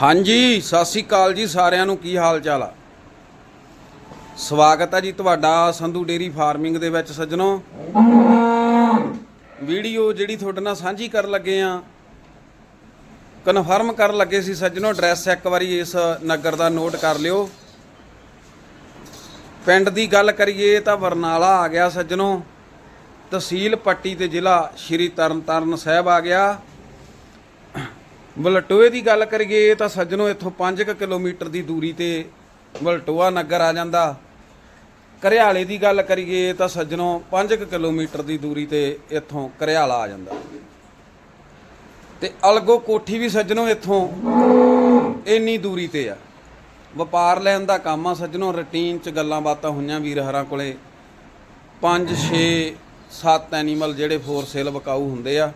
ਹਾਂਜੀ, ਸਤਿ ਸ੍ਰੀ ਅਕਾਲ ਜੀ ਸਾਰਿਆਂ ਨੂੰ। ਕੀ ਹਾਲ ਚਾਲ ਆ? ਸਵਾਗਤ ਹੈ ਜੀ ਤੁਹਾਡਾ ਸੰਧੂ ਡੇਰੀ ਫਾਰਮਿੰਗ ਦੇ ਵਿੱਚ ਸੱਜਣੋ। ਵੀਡੀਓ ਜਿਹੜੀ ਤੁਹਾਡੇ ਨਾਲ ਸਾਂਝੀ ਕਰਨ ਲੱਗੇ ਆ ਕਨਫਰਮ ਕਰਨ ਲੱਗੇ ਸੀ ਸੱਜਣੋ ਐਡਰੈਸ ਇੱਕ ਵਾਰੀ ਇਸ ਨਗਰ ਦਾ ਨੋਟ ਕਰ ਲਿਓ। ਪਿੰਡ ਦੀ ਗੱਲ ਕਰੀਏ ਤਾਂ ਬਰਨਾਲਾ ਆ ਗਿਆ ਸੱਜਣੋ। ਤਹਿਸੀਲ ਪੱਟੀ ਤੇ ਜ਼ਿਲ੍ਹਾ ਸ਼੍ਰੀ ਤਰਨਤਾਰਨ ਸਾਹਿਬ ਆ ਗਿਆ। ਬਲਟੋਏ ਦੀ ਗੱਲ ਕਰੀਏ ਤਾਂ ਸੱਜਣੋ ਇੱਥੋਂ 5 ਕਿਲੋਮੀਟਰ ਦੀ ਦੂਰੀ ਤੇ ਬਲਟੋਆ ਨਗਰ ਆ ਜਾਂਦਾ। ਕਰਿਆਲੇ ਦੀ ਗੱਲ ਕਰੀਏ ਤਾਂ ਸੱਜਣੋ 5 ਕਿਲੋਮੀਟਰ ਦੀ ਦੂਰੀ ਤੇ ਇੱਥੋਂ ਕਰਿਆਲਾ ਆ ਜਾਂਦਾ। ਤੇ ਅਲਗੋ ਕੋਠੀ ਵੀ ਸੱਜਣੋ ਇੱਥੋਂ ਇੰਨੀ ਦੂਰੀ ਤੇ ਆ। ਵਪਾਰ ਲੈਣ ਦਾ ਕੰਮ ਆ ਸੱਜਣੋ ਰੁਟੀਨ ਚ ਗੱਲਾਂ ਬਾਤਾਂ ਹੋਈਆਂ ਵੀਰ ਹਰਾਂ ਕੋਲੇ। 5 6 7 ਐਨੀਮਲ ਜਿਹੜੇ ਫੋਰ ਸੇਲ ਵਿਕਾਊ ਹੁੰਦੇ ਆ।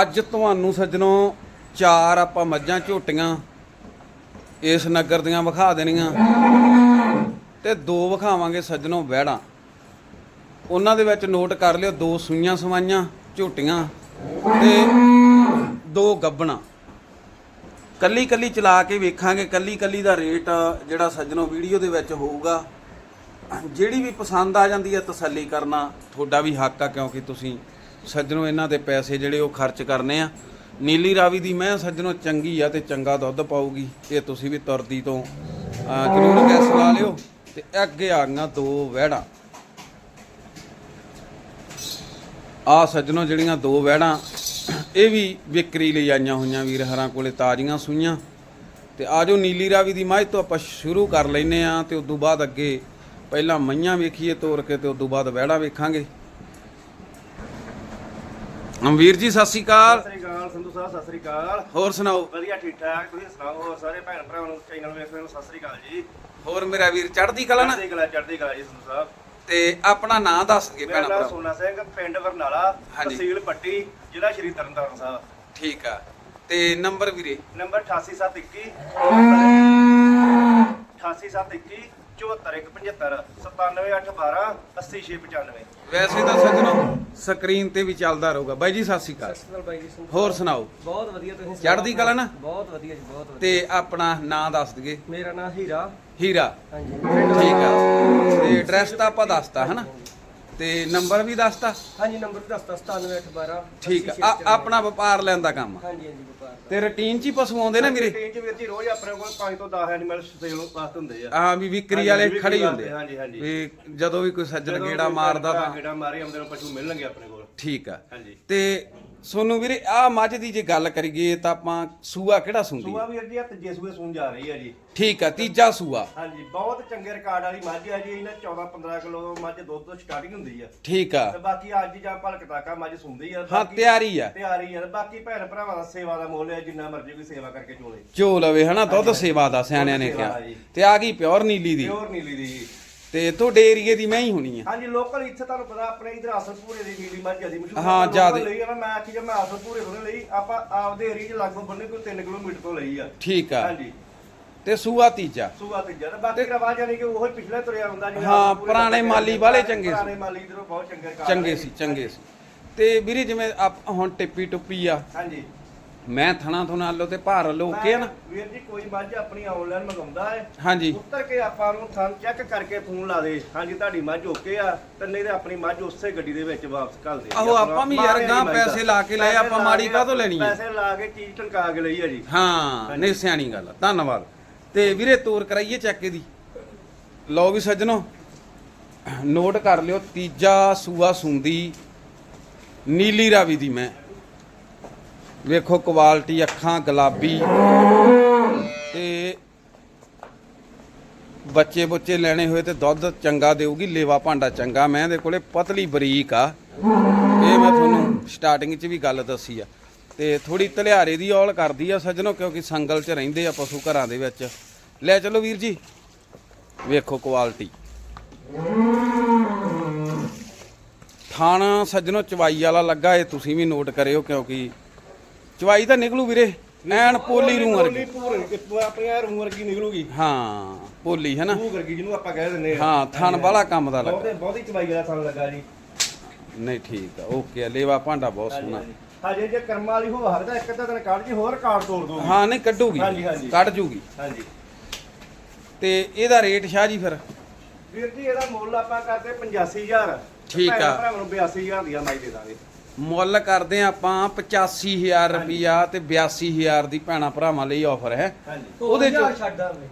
ਅੱਜ ਤੁਹਾਨੂੰ ਸੱਜਣੋ ਚਾਰ ਆਪਾਂ ਮੱਝਾਂ ਝੋਟੀਆਂ ਇਸ ਨਗਰ ਦੀਆਂ ਵਿਖਾ ਦੇਣੀਆਂ ਤੇ ਦੋ ਵਿਖਾਵਾਂਗੇ ਸੱਜਣੋ ਵਹਿੜਾਂ। ਉਹਨਾਂ ਦੇ ਵਿੱਚ ਨੋਟ ਕਰ ਲਿਓ, ਦੋ ਸੂਈਆਂ ਸਵਾਈਆਂ ਝੋਟੀਆਂ ਤੇ ਦੋ ਗੱਬਣਾ। ਕੱਲੀ ਕੱਲੀ ਚਲਾ ਕੇ ਵੇਖਾਂਗੇ ਕੱਲੀ ਕੱਲੀ ਦਾ ਰੇਟ ਜਿਹੜਾ ਸੱਜਣੋ ਵੀਡੀਓ ਦੇ ਵਿੱਚ ਹੋਊਗਾ। ਜਿਹੜੀ ਵੀ ਪਸੰਦ ਆ ਜਾਂਦੀ ਹੈ ਤਸੱਲੀ ਕਰਨਾ, ਤੁਹਾਡਾ ਵੀ ਹੱਕ ਆ ਕਿਉਂਕਿ ਤੁਸੀਂ ਸੱਜਣੋ ਇਹਨਾਂ ਦੇ ਪੈਸੇ ਜਿਹੜੇ ਉਹ ਖਰਚ ਕਰਨੇ ਆ। ਨੀਲੀ ਰਾਵੀ ਦੀ ਮੈਂ ਸੱਜਣੋ ਚੰਗੀ ਆ ਤੇ ਚੰਗਾ ਦੁੱਧ ਪਾਊਗੀ। ਇਹ ਤੁਸੀਂ ਵੀ ਤੁਰਦੀ ਤੋਂ ਜ਼ਰੂਰ ਗੈਸ ਲਾ ਲਿਓ ਤੇ ਅੱਗੇ ਆ ਗਈਆਂ ਦੋ ਵਹਿੜਾਂ। ਆ ਸੱਜਣੋ ਜਿਹੜੀਆਂ ਦੋ ਵਹਿੜਾਂ, ਇਹ ਵੀ ਵਿਕਰੀ ਲਈ ਆਈਆਂ ਹੋਈਆਂ ਵੀਰ ਹਰਾਂ ਕੋਲੇ, ਤਾਜ਼ੀਆਂ ਸੂਈਆਂ। ਤੇ ਆਜੋ ਨੀਲੀ ਰਾਵੀ ਦੀ ਮੱਝ ਤੋਂ ਆਪਾਂ ਸ਼ੁਰੂ ਕਰ ਲੈਨੇ ਆ ਤੇ ਉਸ ਤੋਂ ਬਾਅਦ ਅੱਗੇ ਪਹਿਲਾਂ ਮਈਆਂ ਵੇਖੀਏ ਤੋਰ ਕੇ ਤੇ ਉਸ ਤੋਂ ਬਾਅਦ ਵਹਿੜਾਂ ਵੇਖਾਂਗੇ। ਅਮਵੀਰ ਜੀ ਸਤਿ ਸ਼੍ਰੀ ਅਕਾਲ। ਸਤਿ ਸ੍ਰੀ ਅਕਾਲ ਸੰਧੂ ਸਾਹਿਬ ਸਤਿ ਸ੍ਰੀ ਅਕਾਲ। ਹੋਰ ਸੁਣਾਓ? ਵਧੀਆ ਠੀਕ ਠਾਕ। ਤੁਸੀਂ ਸੁਣਾਓ? ਸਾਰੇ ਭੈਣ ਭਰਾਵਾਂ ਨੂੰ ਚੈਨਲ ਵੇਖਣ ਨੂੰ ਸਤਿ ਸ੍ਰੀ ਅਕਾਲ ਜੀ। ਹੋਰ ਮੇਰਾ ਵੀਰ ਚੜ੍ਹਦੀ ਕਲਾ ਨਾ? ਚੜ੍ਹਦੀ ਕਲਾ ਚੜ੍ਹਦੀ ਕਲਾ ਜੀ ਸੰਧੂ ਸਾਹਿਬ। ਤੇ ਆਪਣਾ ਨਾਂ ਦੱਸ ਕੇ ਮੇਰਾ ਭੈਣਾ ਨਾਮ ਭਰਾ ਸੋਨਾ ਸਿੰਘ ਪਿੰਡ ਬਰਨਾਲਾ ਹਾਂਜੀ। ਤਹਿਸੀਲ ਪੱਟੀ ਜ਼ਿਲ੍ਹਾ ਸ਼੍ਰੀ ਤਰਨਤਾਰਨ ਸਾਹਿਬ। ਠੀਕ ਆ। ਤੇ ਨੰਬਰ ਵੀਰੇ? ਨੰਬਰ 88721 88721 74175 97812 80695 ਵੈਸੇ ਤਾਂ ਸੱਜਣੋ ਸਕਰੀਨ ਤੇ ਵੀ ਚੱਲਦਾ ਰਹੂਗਾ। ਬਾਈ ਜੀ ਸਤਿ ਸ਼੍ਰੀ ਅਕਾਲ। ਬਾਈ ਜੀ। ਹੋਰ ਸੁਣਾਓ? ਬਹੁਤ ਵਧੀਆ ਤੁਸੀਂ ਸੁਣਾਓ? ਚੜ੍ਹਦੀ ਕਲਾ ਨਾ? ਬਹੁਤ ਵਧੀਆ ਜੀ ਬਹੁਤ ਵਧੀਆ। ਤੇ ਆਪਣਾ ਨਾਂ ਦੱਸ ਦਈਏ? ਮੇਰਾ ਨਾਮ ਹੀਰਾ। ਹੀਰਾ। ਹਾਂਜੀ। ਠੀਕ ਆ। ਤੇ ਐਡਰੈਸ ਤਾਂ ਆਪਾਂ ਦੱਸਤਾ ਹਨਾ? ਤੇ ਨੰਬਰ ਵੀ ਦੱਸਤਾ ਹਾਂਜੀ ਨੰਬਰ ਦੱਸਤਾ 97812 ਠੀਕ ਆ। ਆ- ਆਪਣਾ ਵਪਾਰ ਲੈਣ ਦਾ ਕੰਮ ਆ। ਹਾਂਜੀ ਹਾਂਜੀ। ਤੇ ਰੁਟੀਨ ਚ ਹੀ ਪਸ਼ੂ ਆਉਂਦੇ ਨੇ ਵੀਰੇ? ਰੇਂਜ ਵੀਰ ਜੀ ਰੋਜ਼ ਆਪਣੇ ਕੋਲ 5 ਤੋਂ 10 ਐਨੀਮਲ ਸੇਲ ਵਾਸਤੇ ਹੁੰਦੇ ਆ। ਆ ਵੀ ਵਿਕਰੀ ਵਾਲੇ ਖੜੇ ਹੀ ਹੁੰਦੇ ਆ। ਹਾਂਜੀ, ਹਾਂਜੀ। ਵੀ ਜਦੋਂ ਵੀ ਕੋਈ ਸੱਜਣ ਗੇੜਾ ਮਾਰਦਾ ਤਾਂ ਗੇੜਾ ਮਾਰੇ ਆਉਂਦੇ ਨੂੰ ਪਸ਼ੂ ਮਿਲਣਗੇ ਆਪਣੇ ਕੋਲ। ਠੀਕ ਆ। ਹਾਂਜੀ। ਤੇ ਸੋਨੂੰ ਵੀਰੇ ਆ ਮੱਝ ਦੀ ਜੇ ਗੱਲ ਕਰੀਏ ਤਾਂ ਆਪਾਂ ਸੂਆ ਕਿਹੜਾ ਸੁੰਦੀ ਸੂਆ ਵੀਰ ਜੀ ਆ ਤੀਜੇ ਸੂਏ ਸੂਣ ਜਾ ਰਹੀ ਹੈ ਜੀ। ਠੀਕ ਆ ਤੀਜਾ ਸੂਆ। ਹਾਂਜੀ ਬਹੁਤ ਚੰਗੇ ਰਿਕਾਰਡ ਵਾਲੀ ਮੱਝ ਹੈ ਜੀ। ਇਹਨਾਂ 14 15 ਕਿਲੋ ਮੱਝ ਦੁੱਧ ਤੋਂ ਸਟਾਰਟਿੰਗ ਹੁੰਦੀ ਆ। ਠੀਕ ਆ। ਤੇ ਬਾਕੀ ਅੱਜ ਜਾਂ ਭਲਕ ਤਾਕਾ ਮੱਝ ਸੁੰਦੀ ਆ। ਹਾਂ ਤਿਆਰੀ ਆ। ਤਿਆਰੀ ਆ। ਬਾਕੀ ਭੈਣ ਭਰਾਵਾਂ ਦਾ ਸੇਵਾ ਦਾ ਮੁੱਲ ਹੈ ਜਿੰਨਾ ਮਰਜ਼ੀ ਕੋਈ ਸੇਵਾ ਕਰਕੇ ਚੋਲੇ। ਝੋ ਲਵੇ ਹਨਾ ਦੁੱਧ। ਸੇਵਾ ਦਾ ਸਿਆਣਿਆਂ ਨੇ ਕਿਹਾ। ਤੇ ਆ ਗਈ ਪਿਓਰ ਨੀਲੀ ਦੀ। ਪਿਓਰ ਨੀਲੀ ਦੀ ਜੀ। ਤੇ ਤੁਹਾਡੇ ਏਰੀਏ ਦੀ ਮੈਂ ਹੀ ਹੋਣੀ ਆ। ਹਾਂਜੀ ਲੋਕਲ ਇੱਥੇ ਤੁਹਾਨੂੰ ਪਤਾ ਆਪਣੇ ਇਧਰ ਆਸਲਪੂਰੇ ਦੀ ਨੀਲੀ ਮੱਝ ਜ਼ਿਆਦਾ ਮਸ਼ਹੂਰ ਹਾਂ, ਲੋਕਲ ਜ਼ਿਆਦੇ। ਲਈ ਆ ਮੈਂ ਆਖੀ ਜੇ ਮੈਂ ਆਸਲਪੂਰੇ ਤੋਂ ਲਈ ਆਪਾਂ ਆਪਦੇ ਏਰੀਏ 'ਚ ਲਗਭਗ ਬੰਨੇ ਕੋਈ 3 ਕਿਲੋਮੀਟਰ ਤੋਂ ਲਈ ਆ। ਠੀਕ ਆ। ਹਾਂਜੀ। ਤੇ ਸੂਆ ਤੀਜਾ। ਸੂਆ ਤੇ ਜਦ ਬਾਕੀ ਰਵਾਜ ਜਾਨੀ ਕਿ ਉਹੀ ਪਿਛਲੇ ਤੁਰਿਆ ਹੁੰਦਾ ਹਾਂ, ਆਸਲਪੁਰੇ ਦਾ ਪੁਰਾਣੇ ਤੁਰਿਆ ਮਾਲੀ ਹੁੰਦਾ, ਵਾਲੇ ਚੰਗੇ ਸੀ। ਪੁਰਾਣੇ ਮਾਲੀ ਇਧਰੋਂ ਬਹੁਤ ਚੰਗੇ ਰਿਕਾਰਡ ਚੰਗੇ। ਸੀ। ਚੰਗੇ ਸੀ। ਤੇ ਵੀਰੇ ਜਿਵੇਂ ਆਪ ਹੁਣ ਟਿੱਪੀ ਟੁੱਪੀ ਆ। ਹਾਂਜੀ। ਮੈਂ ਥਣਾ ਥੁਣਾ ਲੋ ਤੇ ਭਾਰ ਲੋ ਕੇ ਨਾ। ਵੀਰ ਜੀ ਕੋਈ ਮੱਝ ਆਪਣੀ ਆਨਲਾਈਨ ਮੰਗਾਉਂਦਾ ਹੈ। ਹਾਂਜੀ। ਉੱਤਰ ਕੇ ਆਪਾਂ ਨੂੰ ਥਣ ਚੈੱਕ ਕਰਕੇ ਫੋਨ ਲਾ ਦੇ। ਹਾਂਜੀ ਤੁਹਾਡੀ ਮੱਝ ਓਕੇ ਆ। ਤੇ ਨਹੀਂ ਤੇ ਆਪਣੀ ਮੱਝ ਉਸੇ ਗੱਡੀ ਦੇ ਵਿੱਚ ਵਾਪਸ ਘੱਲ ਦੇ। ਆਹੋ, ਆਪਾਂ ਵੀ ਯਾਰ ਗਾਂਹ ਪੈਸੇ ਲਾ ਕੇ ਲਏ, ਆਪਾਂ ਮਾੜੀ ਕਾਹਤੋਂ ਲੈਣੀ ਆ? ਪੈਸੇ ਲਾ ਕੇ ਚੀਜ਼ ਟੰਕਾ ਕੇ ਲਈ ਆ ਜੀ। ਹਾਂ ਨਹੀਂ ਸਿਆਣੀ ਗੱਲ ਆ। ਧੰਨਵਾਦ। ਤੇ ਵੀਰੇ ਤੋਰ ਕਰਾਈਏ ਚੱਕੇ ਦੀ ਲਓ ਵੀ ਸੱਜਣੋ ਨੋਟ ਕਰ ਲਿਓ ਤੀਜਾ ਸੂਆ ਸੁੰਦੀ ਨੀਲੀ ਰਾਵੀ ਦੀ ਮੈਂ। ਵੇਖੋ ਕੁਆਲਿਟੀ, ਅੱਖਾਂ, ਗੁਲਾਬੀ। ਤੇ ਬੱਚੇ ਬੁੱਚੇ ਲੈਣੇ ਹੋਏ ਤੇ ਦੁੱਧ ਚੰਗਾ ਦੇਊਗੀ, ਲੇਵਾ ਭਾਂਡਾ ਚੰਗਾ। ਮੈਂ ਇਹਦੇ ਕੋਲੇ ਪਤਲੀ ਬਰੀਕ ਆ। ਇਹ ਮੈਂ ਤੁਹਾਨੂੰ ਸਟਾਰਟਿੰਗ 'ਚ ਵੀ ਗੱਲ ਦੱਸੀ ਆ। ਤੇ ਥੋੜੀ ਧਲਿਆਰੇ ਦੀ ਔਲ ਕਰਦੀ ਆ ਸੱਜਣੋ, ਕਿਉਂਕਿ ਸੰਗਲ 'ਚ ਰਹਿੰਦੇ ਆ ਪਸ਼ੂ ਘਰਾਂ ਦੇ ਵਿੱਚ। ਲੈ ਚਲੋ ਵੀਰ ਜੀ, ਵੇਖੋ ਕੁਆਲਿਟੀ। ਥਾਣਾ ਸੱਜਣੋ ਚਵਾਈ ਵਾਲਾ ਲੱਗਾ, ਇਹ ਤੁਸੀਂ ਵੀ ਨੋਟ ਕਰਿਓ, ਕਿਉਂਕਿ ਚਵਾਈ ਤਾਂ ਨਿਕਲੂ ਵੀਰੇ ਐਨ ਪੋਲੀ ਰੂ ਵਰਗੀ। ਪੂਰੀ ਆਪਣੀ ਆ ਰੂੰ ਵਰਗੀ ਨਿਕਲੂਗੀ। ਹਾਂ ਪੋਲੀ ਹੈ ਨਾ। ਰੂਹ ਵਰਗੀ ਜਿਹਨੂੰ ਆਪਾਂ ਕਹਿ ਦਿੰਦੇ ਆ। ਹਾਂ ਥਣ ਵਾਲਾ ਕੰਮ ਦਾ ਲੱਗਾ। ਬਹੁਤੇ ਬਹੁਤੀ ਚਵਾਈ ਵਾਲਾ ਥਣ ਲੱਗਾ ਜੀ। ਨਹੀਂ ਠੀਕ ਆ ਓਕੇ ਆ ਲੇਵਾ ਭਾਂਡਾ ਬਹੁਤ ਸੋਹਣਾ। ਹਜੇ। ਜੇ ਕਰਮ ਵਾਲੀ ਹੋ ਹਰਦਾ ਇੱਕ ਅੱਧਾ ਦਿਨ ਕੱਢ ਜੀ ਹੋਰ ਕਾਰਡ ਤੋੜ ਦੂਗੀ ਹਾਂ ਨਹੀਂ ਕੱਢੂਗੀ। ਹਾਂਜੀ, ਹਾਂਜੀ। ਕੱਢ ਜੂਗੀ। ਹਾਂਜੀ। ਤੇ ਇਹਦਾ ਰੇਟ ਸ਼ਾਹ ਜੀ ਫਿਰ? ਵੀਰ ਜੀ ਇਹਦਾ ਮੁੱਲ ਆਪਾਂ ਕਰਦੇ 85000 ਠੀਕ ਆ। ਭਰਾਵਾਂ ਨੂੰ 82000 ਦੀ ਮਾਈ ਦੇ ਦਾਂਗੇ। ਮੁੱਲ ਕਰਦੇ ਆਪਾਂ 85000 ਰੁਪਿਆ ਤੇ 82000 ਦੀ ਭੈਣਾ ਭਰਾਵਾਂ ਲਈ ਆਫਰ ਹੈ। ਹਾਂਜੀ। ਉਹਦੇ ਚੋਂ-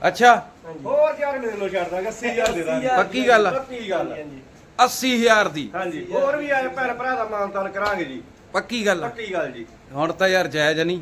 ਅੱਛਾ। ਹਾਂਜੀ। ਹੋਰ ਯਾਰ ਮੇਰੇ ਲੋ ਛੱਡ ਦਾਂਗੇ 80000 ਦੇ ਦਾਂਗੇ। ਪੱਕੀ ਗੱਲ ਆ? ਪੱਕੀ ਗੱਲ ਆ। ਹਾਂਜੀ 80000 ਦੀ। ਹਾਂਜੀ। ਹੋਰ ਵੀ ਆਏ ਭੈਣ ਭਰਾ ਦਾ ਮਾਨਤਾਨ ਕਰਾਂਗੇ ਜੀ। ਪੱਕੀ ਗੱਲ ਆ। ਪੱਕੀ ਗੱਲ ਜੀ। ਹੁਣ ਤਾਂ ਯਾਰ ਜਾਇਜ਼ ਨਹੀਂ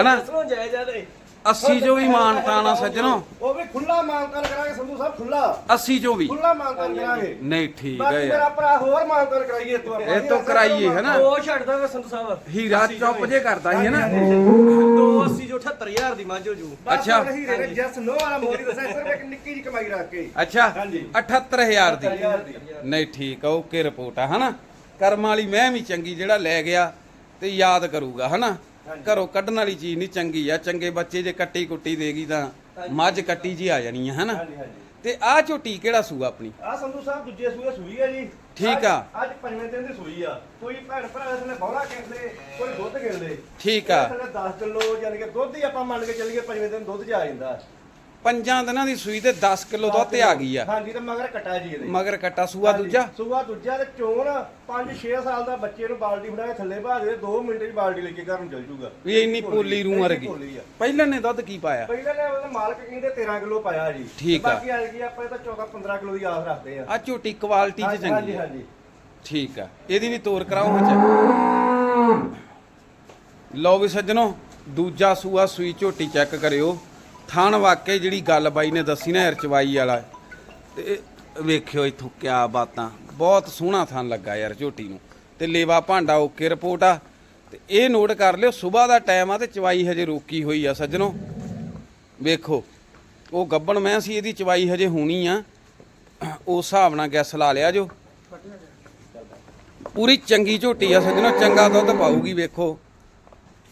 ਹਨਾ? ਦੱਸੋ ਜਾਇਜ਼ ਆ ਤੇ। 80 ਚੋਂ ਵੀ ਮਾਨਤਾਨ ਆ ਸੱਜਣੋ। ਉਹ ਵੀ ਖੁੱਲਾ ਮਾਨਤਾਨ ਕਰਾਂਗੇ ਸੰਧੂ ਸਾਹਿਬ ਖੁੱਲਾ 80 ਚੋਂ ਵੀ। ਖੁੱਲਾ ਮਾਨਤਾਨ ਕਰਾਂਗੇ। ਨਹੀਂ ਠੀਕ ਹੈ ਬਾਕੀ ਮੇਰਾ ਯਾਰ ਭਰਾ ਹੋਰ ਮਾਨਤਾਨ ਕਰਾਈਏ ਤੂੰ ਆਪਾਂ। ਇਹ ਤੋਂ ਕਰਾਈਏ, ਹੈਨਾ? ਉਹ ਛੱਡ ਦਾਂਗੇ ਸੰਧੂ ਸਾਹਿਬ। ਹੀਰਾ ਚੁੱਪ ਜੇ ਕਰਦਾ ਸੀ ਹੈ ਨਾ 280 ਜੋ 78000 ਦੀ ਮੱਝ ਹੋ ਜੂ। ਬਸ ਅੱਛਾ। ਹੁਣ ਹੀਰੇ ਨੇ ਜਸ ਨੋ ਵਾਲਾ ਮੋਦੀ ਦੱਸਿਆ ਸਿਰਫ ਇੱਕ ਨਿੱਕੀ ਜਿਹੀ ਕਮਾਈ ਰੱਖ ਕੇ। ਅੱਛਾ ਹਾਂਜੀ। 78000 ਦੀ। 78000 ਦੀ। ਨਹੀਂ ਠੀਕ ਆ ਓਕੇ ਰਿਪੋਰਟ ਆ ਹਨਾ? ਕਰਮ ਵਾਲੀ ਮੈਂ ਵੀ ਚੰਗੀ ਜਿਹੜਾ ਲੈ ਗਿਆ ਤੇ ਯਾਦ ਕਰੂਗਾ ਹਨਾ। ਘਰੋਂ ਕੱਢਣ ਵਾਲੀ ਚੀਜ਼ ਨਹੀਂ ਚੰਗੀ ਆ ਚੰਗੇ ਬੱਚੇ ਜੇ ਕੱਟੀ ਕੁੱਟੀ ਦੇਗੀ ਤਾਂ ਮੱਝ ਕੱਟੀ ਜੀ ਆ ਜਾਣੀ ਆ ਹਨਾ? ਹਾਂਜੀ ਹਾਂਜੀ। ਤੇ ਆ ਝੋਟੀ ਕਿਹੜਾ ਸੂਆ ਆਪਣੀ? ਆ ਸੰਧੂ ਸਾਹਿਬ ਦੂਜੇ ਸੂਏ ਸੂਈ ਆ ਜੀ। ਠੀਕ ਆ। ਅੱਜ ਪੰਜਵੇਂ ਦਿਨ ਦੀ ਸੂਈ ਆ। ਕੋਈ ਭੈਣ ਭਰਾ ਇਸ ਨੇ ਬੌਲਾ ਕਹਿੰਦੇ ਕੋਈ ਦੁੱਧ ਗਿਣਦੇ ਠੀਕ ਆ। 10 ਕਿਲੋ ਯਾਨੀ ਕਿ ਦੁੱਧ ਹੀ ਆਪਾਂ ਮੰਨ ਕੇ ਚੱਲੀਏ ਪੰਜਵੇਂ ਦਿਨ ਦੁੱਧ ਜਾ ਜਾਂਦਾ। ਪੰਜਾਂ ਦਿਨਾਂ ਦੀ ਸੂਈ ਤੇ 10 ਕਿਲੋ ਦੁੱਧ ਤੇ ਆ ਗਈ ਆ। ਹਾਂਜੀ ਤੇ ਮਗਰ ਕਟਾ ਜੀ ਇਹਦੇ। ਮਗਰ ਕੱਟਾ ਸੂਆ ਹਾਂਜੀ, ਦੂਜਾ? ਸੂਆ ਦੂਜਾ ਤੇ ਚੋਣ 5-6 ਸਾਲ ਦਾ ਬੱਚੇ ਨੂੰ ਬਾਲਟੀ ਫੜਾ ਕੇ ਥੱਲੇ ਭਾ ਦੇ 2 ਮਿੰਟ 'ਚ ਬਾਲਟੀ ਲੈ ਕੇ ਘਰ ਨੂੰ ਚਲ ਜੂਗਾ। ਵੀ ਇੰਨੀ ਪੋਲੀ ਰੂ ਵਰਗੀ ਪੋਲੀ ਆ। ਪਹਿਲਾਂ ਨੇ ਦੁੱਧ ਕੀ ਪਾਇਆ? ਪਹਿਲਾਂ ਨੇ ਉਹਦਾ ਮਾਲਕ ਕਹਿੰਦੇ 13 ਕਿਲੋ ਪਾਇਆ ਜੀ। ਠੀਕ ਆ। ਬਾਕੀ ਆ ਗਈ ਆਪਾਂ ਇਹ ਤਾਂ 14-15 ਕਿਲੋ ਦੀ ਆਸ ਰੱਖਦੇ ਆ। ਆ ਝੋਟੀ ਕੁਆਲਿਟੀ ਚ ਹਾਂਜੀ ਚੰਗੀ ਆ। ਹਾਂਜੀ। ਠੀਕ ਆ। ਇਹਦੀ ਵੀ ਤੋਰ ਕਰਾਓ ਹਾਂ ਲਓ ਵੀ ਸੱਜਣੋ ਦੂਜਾ ਸੂਆ ਸੂਈ ਝੋਟੀ ਚੈੱਕ ਕਰਿਓ। ਥਣ ਵਾਕੇ ਜਿਹੜੀ ਗੱਲ ਬਾਈ ਨੇ ਦੱਸੀ ਨਾ ਰਚਵਾਈ ਵਾਲਾ, ਤੇ ਵੇਖਿਓ ਇਥੋਂ ਕਿਆ ਬਾਤਾਂ। ਬਹੁਤ ਸੋਹਣਾ ਥਾਂ ਲੱਗਾ ਯਾਰ ਝੋਟੀ ਨੂੰ। ਤੇ ਲੇਵਾ ਭਾਂਡਾ ਓਕੇ ਰਿਪੋਰਟ ਆ। ਤੇ ਇਹ ਨੋਟ ਕਰ ਲਿਓ, ਸਵੇਰ ਦਾ ਟਾਈਮ ਆ ਤੇ ਚਵਾਈ ਹਜੇ ਰੋਕੀ ਹੋਈ ਆ ਸੱਜਣੋ। ਵੇਖੋ, ਉਹ ਗੱਬਣ ਮੈਂ ਸੀ, ਇਹਦੀ ਚਵਾਈ ਹਜੇ ਹੋਣੀ ਆ। ਉਸ ਹਿਸਾਬ ਨਾਲ ਗੈਸ ਲਾ ਲਿਆ ਜੋ। ਪੂਰੀ ਚੰਗੀ ਝੋਟੀ ਆ ਸੱਜਣੋ, ਚੰਗਾ ਦੁੱਧ ਪਾਊਗੀ, ਵੇਖੋ।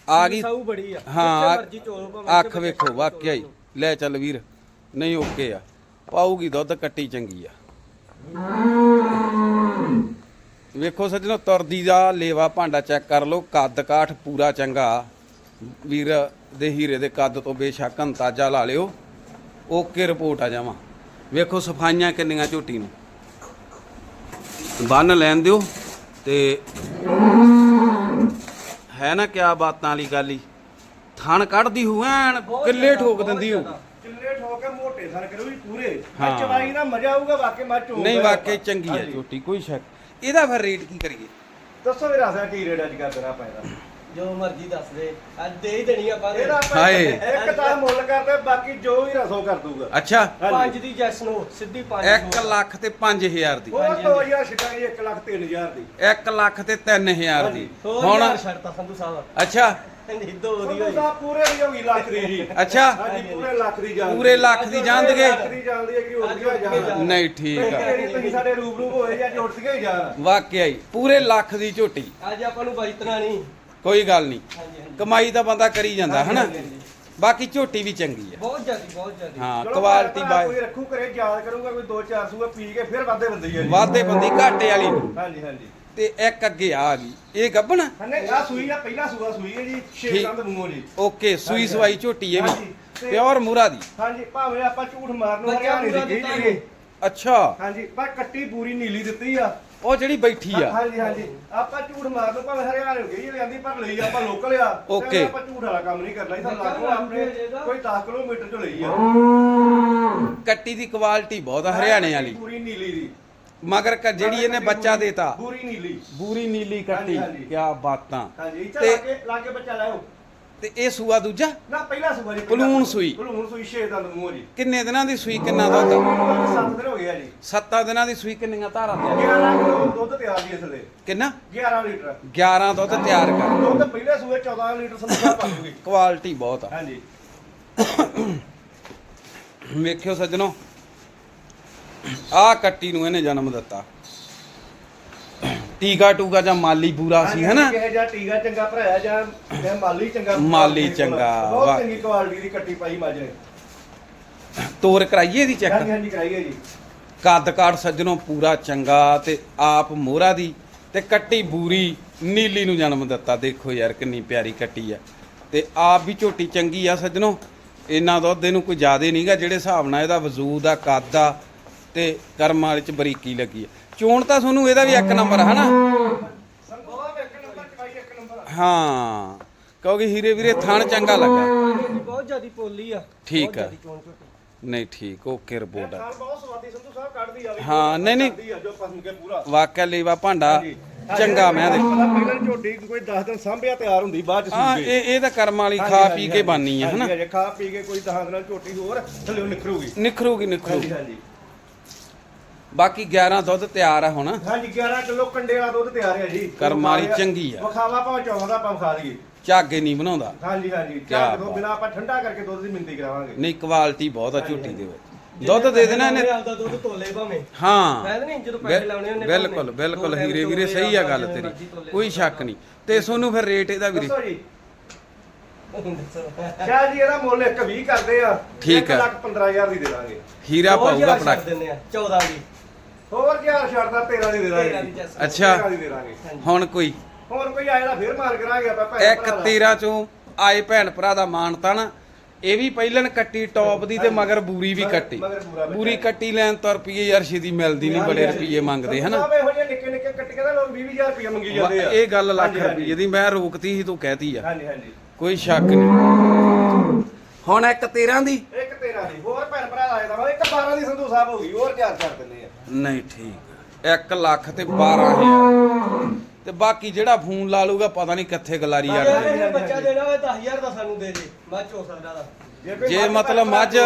ਆ ਗਈ। ਸਾਊ ਬੜੀ ਆ। ਹਾਂ ਜਿੱਥੇ ਮਰਜ਼ੀ ਚੋਲ ਭਾਵੇਂ ਅੱਖ ਵੇਖੋ ਵਾਕਿਆ ਹੀ। ਲੈ ਚੱਲ ਵੀਰ ਨਹੀਂ ਓਕੇ ਆ। ਪਾਊਗੀ ਦੁੱਧ ਕੱਟੀ ਚੰਗੀ ਆ। ਵੇਖੋ ਸੱਜਣੋ ਤੁਰਦੀ ਦਾ ਲੇਵਾ ਭਾਂਡਾ ਚੈੱਕ ਕਰ ਲਓ ਕੱਦ ਕਾਠ ਪੂਰਾ ਚੰਗਾ। ਵੀਰ ਦੇ ਹੀਰੇ ਦੇ ਕੱਦ ਤੋਂ ਬੇਸ਼ੱਕ ਅੰਦਾਜ਼ਾ ਲਾ ਲਿਓ। ਓਕੇ ਰਿਪੋਰਟ ਆ ਜਾਵਾਂ। ਵੇਖੋ ਸਫਾਈਆਂ ਕਿੰਨੀਆਂ ਝੋਟੀ ਨੂੰ। ਬੰਨ ਲੈਣ ਦਿਓ ਤੇ ਹੈ ਨਾ ਕਿਆ ਬਾਤਾਂ ਵਾਲੀ ਗੱਲ ਹੀ। ਥਣ ਕੱਢਦੀ ਹੂ ਐਨ ਕਿੱਲੇ ਠੋਕ ਦਿੰਦੀ ਹੂ। ਚਿੱਲੇ ਠੋਕ ਕੇ ਮੋਟੇ ਸਰ ਕਰੂ ਵੀ ਪੂਰੇ। ਹਾਂ। ਚਵਾਈ ਦਾ ਮਜ਼ਾ ਆਊਗਾ ਵਾਕੇ ਮੱਝ ਚੋਂ ਨਹੀਂ ਵਾਕਈ ਚੰਗੀ ਹੈ ਝੋਟੀ ਕੋਈ ਸ਼ੱਕ। ਇਹਦਾ ਫਿਰ ਰੇਟ ਕੀ ਕਰੀਏ? ਦੱਸੋ ਵੀ ਰਾਸਾ ਕੀ ਰੇਟ ਅੱਜ ਕਰ ਦੇਣਾ ਇਹਦਾ? ਜੋ ਮਰਜ਼ੀ ਦੱਸ ਦੇ। ਅੱਜ ਦੇ ਹੀ ਦੇਣੀ ਆਪਾਂ ਨੇ। ਇਹਦਾ ਆਪਾਂ ਹਾਏ। ਇੱਕ ਤਾਂ ਮੁੱਲ ਕਰਦੇ ਬਾਕੀ ਜੋ ਵੀ ਰਸੋ ਕਰ ਦੂਗਾ। ਅੱਛਾ। ਪੰਜ ਦੀ ਜੈਸ ਨੂੰ ਸਿੱਧੀ ਪੰਜ 1 ਲੱਖ ਤੇ 5000 ਦੀ। ਹੋਰ ਹਾਂਜੀ, 2000 ਛਿਟਾਂਗੇ 1 ਲੱਖ 3000 ਦੀ। 1 ਲੱਖ ਤੇ 3000 ਦੀ। ਹੋਰ ਹੁਣ ਯਾਰ ਛੱਡਤਾ ਸੰਧੂ ਸਾਹਿਬ। ਅੱਛਾ। ਨਹੀਂ ਦੋ ਦੀ ਹੋਈ। ਪੂਰੇ ਦੀ ਹੋਗੀ ਲੱਖ ਦੀ ਜੀ। ਅੱਛਾ। ਹਾਂਜੀ ਪੂਰੇ ਲੱਖ ਦੀ ਜਾਨ ਪੂਰੇ ਲੱਖ ਦੀ ਜਾਂਦਗੇ ਲੱਖ ਦੀ ਜਾਂਦੀ ਹੈ ਕਿ ਉੱਠੀਆਂ ਜਾਨ ਨਹੀਂ ਠੀਕ ਆ। ਤੁਸੀਂ ਸਾਡੇ ਰੂਬਰੂ ਹੋਏ ਜਾਂ ਉੱਠੀਆਂ ਹੀ ਜਾਨ ਵਾਕਿਆ ਹੀ ਪੂਰੇ ਲੱਖ ਦੀ ਝੋਟੀ। ਅੱਜ ਆਪਾਂ ਨੂੰ ਬਜਤਨਾ ਨਹੀਂ ਕੋਈ ਗੱਲ ਨਹੀਂ। ਕਮਾਈ ਤਾਂ ਬੰਦਾ ਕਰੀ ਜਾਂਦਾ ਹਨਾ। ਬਾਕੀ ਝੋਟੀ ਵੀ ਚੰਗੀ ਆ। ਬਹੁਤ ਜ਼ਿਆਦੀ ਬਹੁਤ ਜ਼ਿਆਦੀ। ਹਾਂ ਕੁਆਲਿਟੀ ਬਾਈ। ਕੋਈ ਰੱਖੂ ਘਰੇ ਯਾਦ ਕਰੂਗਾ ਕੋਈ 2-4 ਸੂਆ ਪੀ ਕੇ ਫਿਰ ਵਾਧੇ ਬੰਦੇ ਆ ਜੀ। ਵਾਧੇ ਬੰਦੀ ਘਾਟੇ ਵਾਲੀ ਹਾਂਜੀ ਹਾਂਜੀ। ਤੇ ਇੱਕ ਅੱਗੇ ਆ ਗਈ। ਇਹ ਗੱਬਣ? ਹਨੇ ਆ ਸੂਈ ਆ ਪਹਿਲਾ ਸੂਆ ਸੂਈ ਹੈ ਜੀ ਛੇ ਠੀਕ। ਦੰਦ ਮੂੰਹੋਂ ਜੀ। ਓਕੇ ਸੂਈ ਸਵਾਈ ਝੋਟੀ ਇਹ ਵੀ ਪਿਓਰ ਮੂਰਾ ਦੀ। ਹਾਂਜੀ ਭਾਵੇਂ ਆਪਾਂ ਝੂਠ ਮਾਰਨ ਵਾਲਿਆ ਨਹੀਂ ਦਿੱਤਾ ਜੀ। ਅੱਛਾ। ਹਾਂਜੀ ਪਰ ਕੱਟੀ ਪੂਰੀ ਨੀਲੀ ਦਿੱਤੀ ਆ। ਉਹ ਜਿਹੜੀ ਬੈਠੀ ਆ। ਹਾਂਜੀ ਹਾਂਜੀ। ਆਪਾਂ ਝੂਠ ਮਾਰਨ ਭਾਵੇਂ ਹਰਿਆਣੇ ਹੋ ਗਈ ਜਾਂਦੀ ਪਰ ਲਈ ਆਪਾਂ ਲੋਕਲ ਆ। ਤੇ Okay. ਆਪਾਂ ਝੂਠ ਵਾਲਾ ਕੰਮ ਨਹੀਂ ਕਰਨਾ ਇਹਦਾ ਬੱਚਾ ਲੱਗੋ ਆਪਣੇ। ਕੋਈ 10 ਕਿਲੋਮੀਟਰ ਤੋਂ ਲਈ ਆ। ਕੱਟੀ ਦੀ ਕੁਆਲਿਟੀ ਬਹੁਤ ਆ ਹਰਿਆਣੇ ਵਾਲੀ। ਪੂਰੀ ਨੀਲੀ ਦੀ। ਮਗਰ ਕ- ਜਿਹੜੀ ਇਹਨੇ ਬੱਚਾ ਦੇਤਾ। ਪੂਰੀ ਨੀਲੀ। ਬੂਰੀ ਨੀਲੀ ਕੱਟੀ। ਹਾਂਜੀ, ਹਾਂਜੀ। ਕਿਆ ਬਾਤਾਂ। ਹਾਂਜੀ ਇੱਥੇ ਤੇ- ਲਾਗੇ ਲਾਗੇ ਬੱਚਾ ਲਾਓ ਤੇ ਇਹ ਸੂਆ ਦੂਜਾ? ਨਾ ਪਹਿਲਾ ਸੂਆ ਜੀ ਪਲੂਣ ਸੂਈ। ਪਲੂਣ ਸੂਈ ਛੇ ਦੰਦ ਮੂੰਹ ਜੀ। ਕਿੰਨੇ ਦਿਨਾਂ ਦੀ ਸੂਈ ਕਿੰਨਾ ਦੁੱਧ? 7 ਦਿਨ ਹੋ ਗਿਆ ਜੀ। ਸੱਤਾਂ ਦਿਨਾਂ ਦੀ ਸੂਈ ਕਿੰਨੀਆਂ ਧਾਰਾਂ ਤੇ 11 ਕਿਲੋ ਦੁੱਧ ਤਿਆਰ ਜੀ ਇਸ ਲਈ ਕਿੰਨਾ? 11 ਲੀਟਰ। 11 ਦੁੱਧ ਤਿਆਰ ਕਰ। ਦੁੱਧ ਪਹਿਲੇ ਸੂਏ 14 ਲੀਟਰ ਸੰਧਾ ਪਾ ਦੂਗੀ। ਕੁਆਲਿਟੀ ਬਹੁਤ ਆ। ਹਾਂਜੀ। ਵੇਖਿਓ ਸੱਜਣੋ ਆਹ ਕੱਟੀ ਨੂੰ ਇਹਨੇ ਜਨਮ ਦਿੱਤਾ। ਟੀਕਾ ਟੂਗਾ ਜਾਂ ਮਾਲੀ ਪੂਰਾ ਸੀ ਹੈਨਾ? ਇਹ ਜਾਂ ਟੀਗਾ ਚੰਗਾ ਭਰਾਇਆ ਜਾਂ ਜਾਂ ਮਾਲੀ ਚੰਗਾ ਮਾਲੀ ਚੰਗਾ, ਬਹੁਤ ਵਾਹ। ਚੰਗੀ ਕੁਆਲਿਟੀ ਦੀ ਕੱਟੀ ਪਾਈ ਮੱਝ ਨੇ। ਤੋਰ ਕਰਾਈਏ ਦੀ ਚੈੱਕ ਹਾਂਜੀ ਹਾਂਜੀ ਕਰਾਈਏ ਜੀ। ਕੱਦ ਕਾਠ ਸੱਜਣੋ ਪੂਰਾ ਚੰਗਾ ਤੇ ਆਪ ਮੋਹਰਾ ਦੀ ਤੇ ਕੱਟੀ ਬੂਰੀ ਨੀਲੀ ਨੂੰ ਜਨਮ ਦਿੱਤਾ। ਦੇਖੋ ਯਾਰ ਕਿੰਨੀ ਪਿਆਰੀ ਕੱਟੀ ਆ। ਤੇ ਆਪ ਵੀ ਝੋਟੀ ਚੰਗੀ ਆ ਸੱਜਣੋ। ਇੰਨਾ ਦੁੱਧ ਇਹਨੂੰ ਕੋਈ ਜ਼ਿਆਦੇ ਨਹੀਂਗਾ ਜਿਹੜੇ ਹਿਸਾਬ ਨਾਲ ਇਹਦਾ ਵਜੂਦ ਆ ਕੱਦ ਆ ਤੇ ਕਰਮ ਵਾਲੇ ਚ ਬਰੀਕੀ ਲੱਗੀ ਆ। ਚੋਣ ਤਾਂ ਤੁਹਾਨੂੰ ਇਹਦਾ ਵੀ ਇੱਕ ਨੰਬਰ ਇੱਕ ਨੰਬਰ ਹਾਂ ਕਿਉਂਕਿ ਹੀਰੇ ਵੀਰੇ ਥਣ ਚੰਗਾ ਲੱਗਾ ਬਹੁਤ ਜ਼ਿਆਦੀ ਪੋਲੀ ਆ ਠੀਕ ਬਹੁਤ ਆ। ਜ਼ਿਆਦੀ ਚੋਣ ਝੋਟੀ। ਨਹੀਂ ਠੀਕ ਓਕੇ ਰਿਪੋਰਟ ਆ ਖਾਲ ਬਹੁਤ ਸਵਾਦੀ ਸੰਧੂ ਸਾਹਿਬ ਕੱਢਦੀ ਆ ਵੀ ਹਾਂ, ਨਹੀਂ, ਨਹੀਂ। ਆ ਜੋ ਪਸੰਦ ਕੇ ਪੂਰਾ ਵਾਕਿਆ ਲੇਵਾ ਭਾਂਡਾ। ਚੰਗਾ ਮੈਂ ਦੇ ਪਤਾ ਪਹਿਲਾਂ ਝੋਟੀ ਕੋਈ 10 ਦਿਨ ਸਾਂਭਿਆ ਤਿਆਰ ਹੁੰਦੀ ਬਾਅਦ ਚ ਹਾਂ। ਇਹ ਇਹ ਤਾਂ ਕਰਮ ਵਾਲੀ ਖਾ ਪੀ ਕੇ। ਬਾਨੀ ਆ ਹਨਾ ਖਾ ਪੀ ਕੇ ਕੋਈ 10 ਦਿਨਾਂ ਝੋਟੀ ਹੋਰ ਥੱਲੇ ਨਿਖਰੂਗੀ ਨਿਖਰੂਗੀ ਹਾਂਜੀ ਬਾਕੀ 11 ਦੁੱਧ ਤਿਆਰ ਆ ਹੁਣ। ਹਾਂਜੀ 11 ਕਿਲੋ ਕੰਡੇ ਵਾਲਾ ਦੁੱਧ ਤਿਆਰ ਹੈ ਜੀ। ਕਰਮ ਵਾਲੀ ਚੰਗੀ ਆ। ਵਿਖਾਵਾ ਭਾਵੇਂ ਚੌਹਾਂ ਦਾ ਆਪਾਂ ਵਿਖਾ ਲਈਏ ਝਾਗੇ ਨਹੀਂ ਬਣਾਉਂਦਾ। ਹਾਂਜੀ ਹਾਂਜੀ ਚਾਹ ਤੋਂ। ਬਿਨਾ ਆਪਾਂ ਠੰਡਾ ਕਰਕੇ ਦੁੱਧ ਦੀ ਮਿੰਤੀ ਕਰਾਵਾਂਗੇ। ਨਹੀਂ ਕੁਆਲਿਟੀ ਬਹੁਤ ਆ ਝੋਟੀ ਦੇ ਵਿੱਚ। ਦੁੱਧ ਦੇ ਦੇਣਾ ਇਹਨੇ। ਆਪਦਾ ਦੁੱਧ ਤੋਲੇ ਭਾਵੇਂ। ਹਾਂ। ਫਾਇਦਾ ਨਹੀਂ ਜਦੋਂ ਪੈਸੇ ਲਾਉਣੇ ਉਹਨੇ ਬਿਲਕੁਲ ਬਿਲਕੁਲ ਹੀਰੇ ਵੀਰੇ ਸਹੀ ਆ ਗੱਲ ਤੇਰੀ। ਕੋਈ ਸ਼ੱਕ ਨਹੀਂ। ਤੇ ਤੁਹਾਨੂੰ ਫਿਰ ਰੇਟ ਇਹਦਾ ਵੀਰੇ। ਦੱਸੋ ਜੀ। ਸ਼ਾਹ ਜੀ ਇਹਦਾ ਮੁੱਲ 1 20 ਕਰਦੇ ਆ। ਠੀਕ ਆ। 1 ਲੱਖ 15000 ਦੀ ਦੇ ਦਾਂਗੇ। ਹੀਰਾ ਪਾਊਗਾ ਪ੍ਰੋਡਕਟ ਦਿੰਦੇ ਆ 14 ਦੀ। ਹੋਰ ਹਜ਼ਾਰ ਛੱਡਦਾ 13 ਦੀ ਦੇ ਦਾਂਗੇ। 13 ਦੀ ਜੀ। ਜੱਸ। ਅੱਛਾ 13 ਦੀ ਦੇ ਦਾਂਗੇ। ਹੁਣ ਕੋਈ? ਹੋਰ ਕੋਈ ਆਏਗਾ ਫਿਰ ਮਾਰ ਕਰਾਂਗੇ ਆਪਾਂ ਭੈਣ ਇੱਕ ਭਰਾ ਦਾ। 13 ਚੋਂ ਆਏ ਭੈਣ ਭਰਾ ਦਾ ਮਾਨਤਾ ਨਾ ਇਹ ਵੀ ਪਹਿਲਨ ਕੱਟੀ ਟੌਪ ਦੀ ਤੇ ਮਗਰ ਬੂਰੀ ਵੀ ਮਗਰ- ਕੱਟੀ। ਮਗਰ ਬੂਰਾ ਕੱਟੀ। ਲੈਣ ਤੋਂ ਰੁਪਈਏ ਯਾਰ ਛੇਦੀ ਮਿਲਦੀ ਨਹੀਂ ਬੜੇ ਰੁਪਈਏ ਮੰਗਦੇ ਹਨਾ? ਸਾਹਿਬ ਇਹੋ ਜਿਹੇ ਨਿੱਕੇ ਨਿੱਕੇ ਕੱਟ ਕੇ ਤਾਂ ਲੋਕ 20000 ਰੁਪਏ ਮੰਗੀ ਜਾਂਦੇ ਆ। ਇਹ ਗੱਲ ਲੱਖ ਹਾਂਜੀ। ਰੁਪਈਏ ਦੀ ਮੈਂ ਰੋਕਤੀ ਸੀ ਤੂੰ ਕਹਿਤੀ ਆ। ਹਾਂਜੀ ਹਾਂਜੀ। ਕੋਈ ਸ਼ੱਕ ਨਹੀਂ। ਹੁਣ ਇੱਕ 13 ਦੀ? ਇੱਕ 13 ਦੀ। ਹੋਰ ਭੈਣ ਭਰਾ ਆਏ ਦਾ ਇੱਕ 12 ਦੀ ਸੰਧੂ ਸਾਹਿਬ ਹੋ ਗਈ। ਹੋਰ ਚਾਰ ਚਾਰ ਦਿੰਦੇ ਆ ਨਹੀਂ ਠੀਕ 1 ਲੱਖ ਤੇ 12000 ਤੇ ਬਾਕੀ ਜਿਹੜਾ ਫੋਨ ਲਾ ਲੂਗਾ ਪਤਾ ਨਹੀਂ ਕਿੱਥੇ ਗਲਾਰੀ ਯਾਰ ਅੜਦੇ ਇਹਨੇ ਬੱਚਾ ਦੇਣਾ ਹੋਵੇ 10000 ਦਾ ਸਾਨੂੰ ਦੇ ਦੇ। ਮੈਂ ਚੋ ਸਕਦਾ ਦਾ ਕੋਈ ਜੇ ਮਤਲਬ ਮੱਝ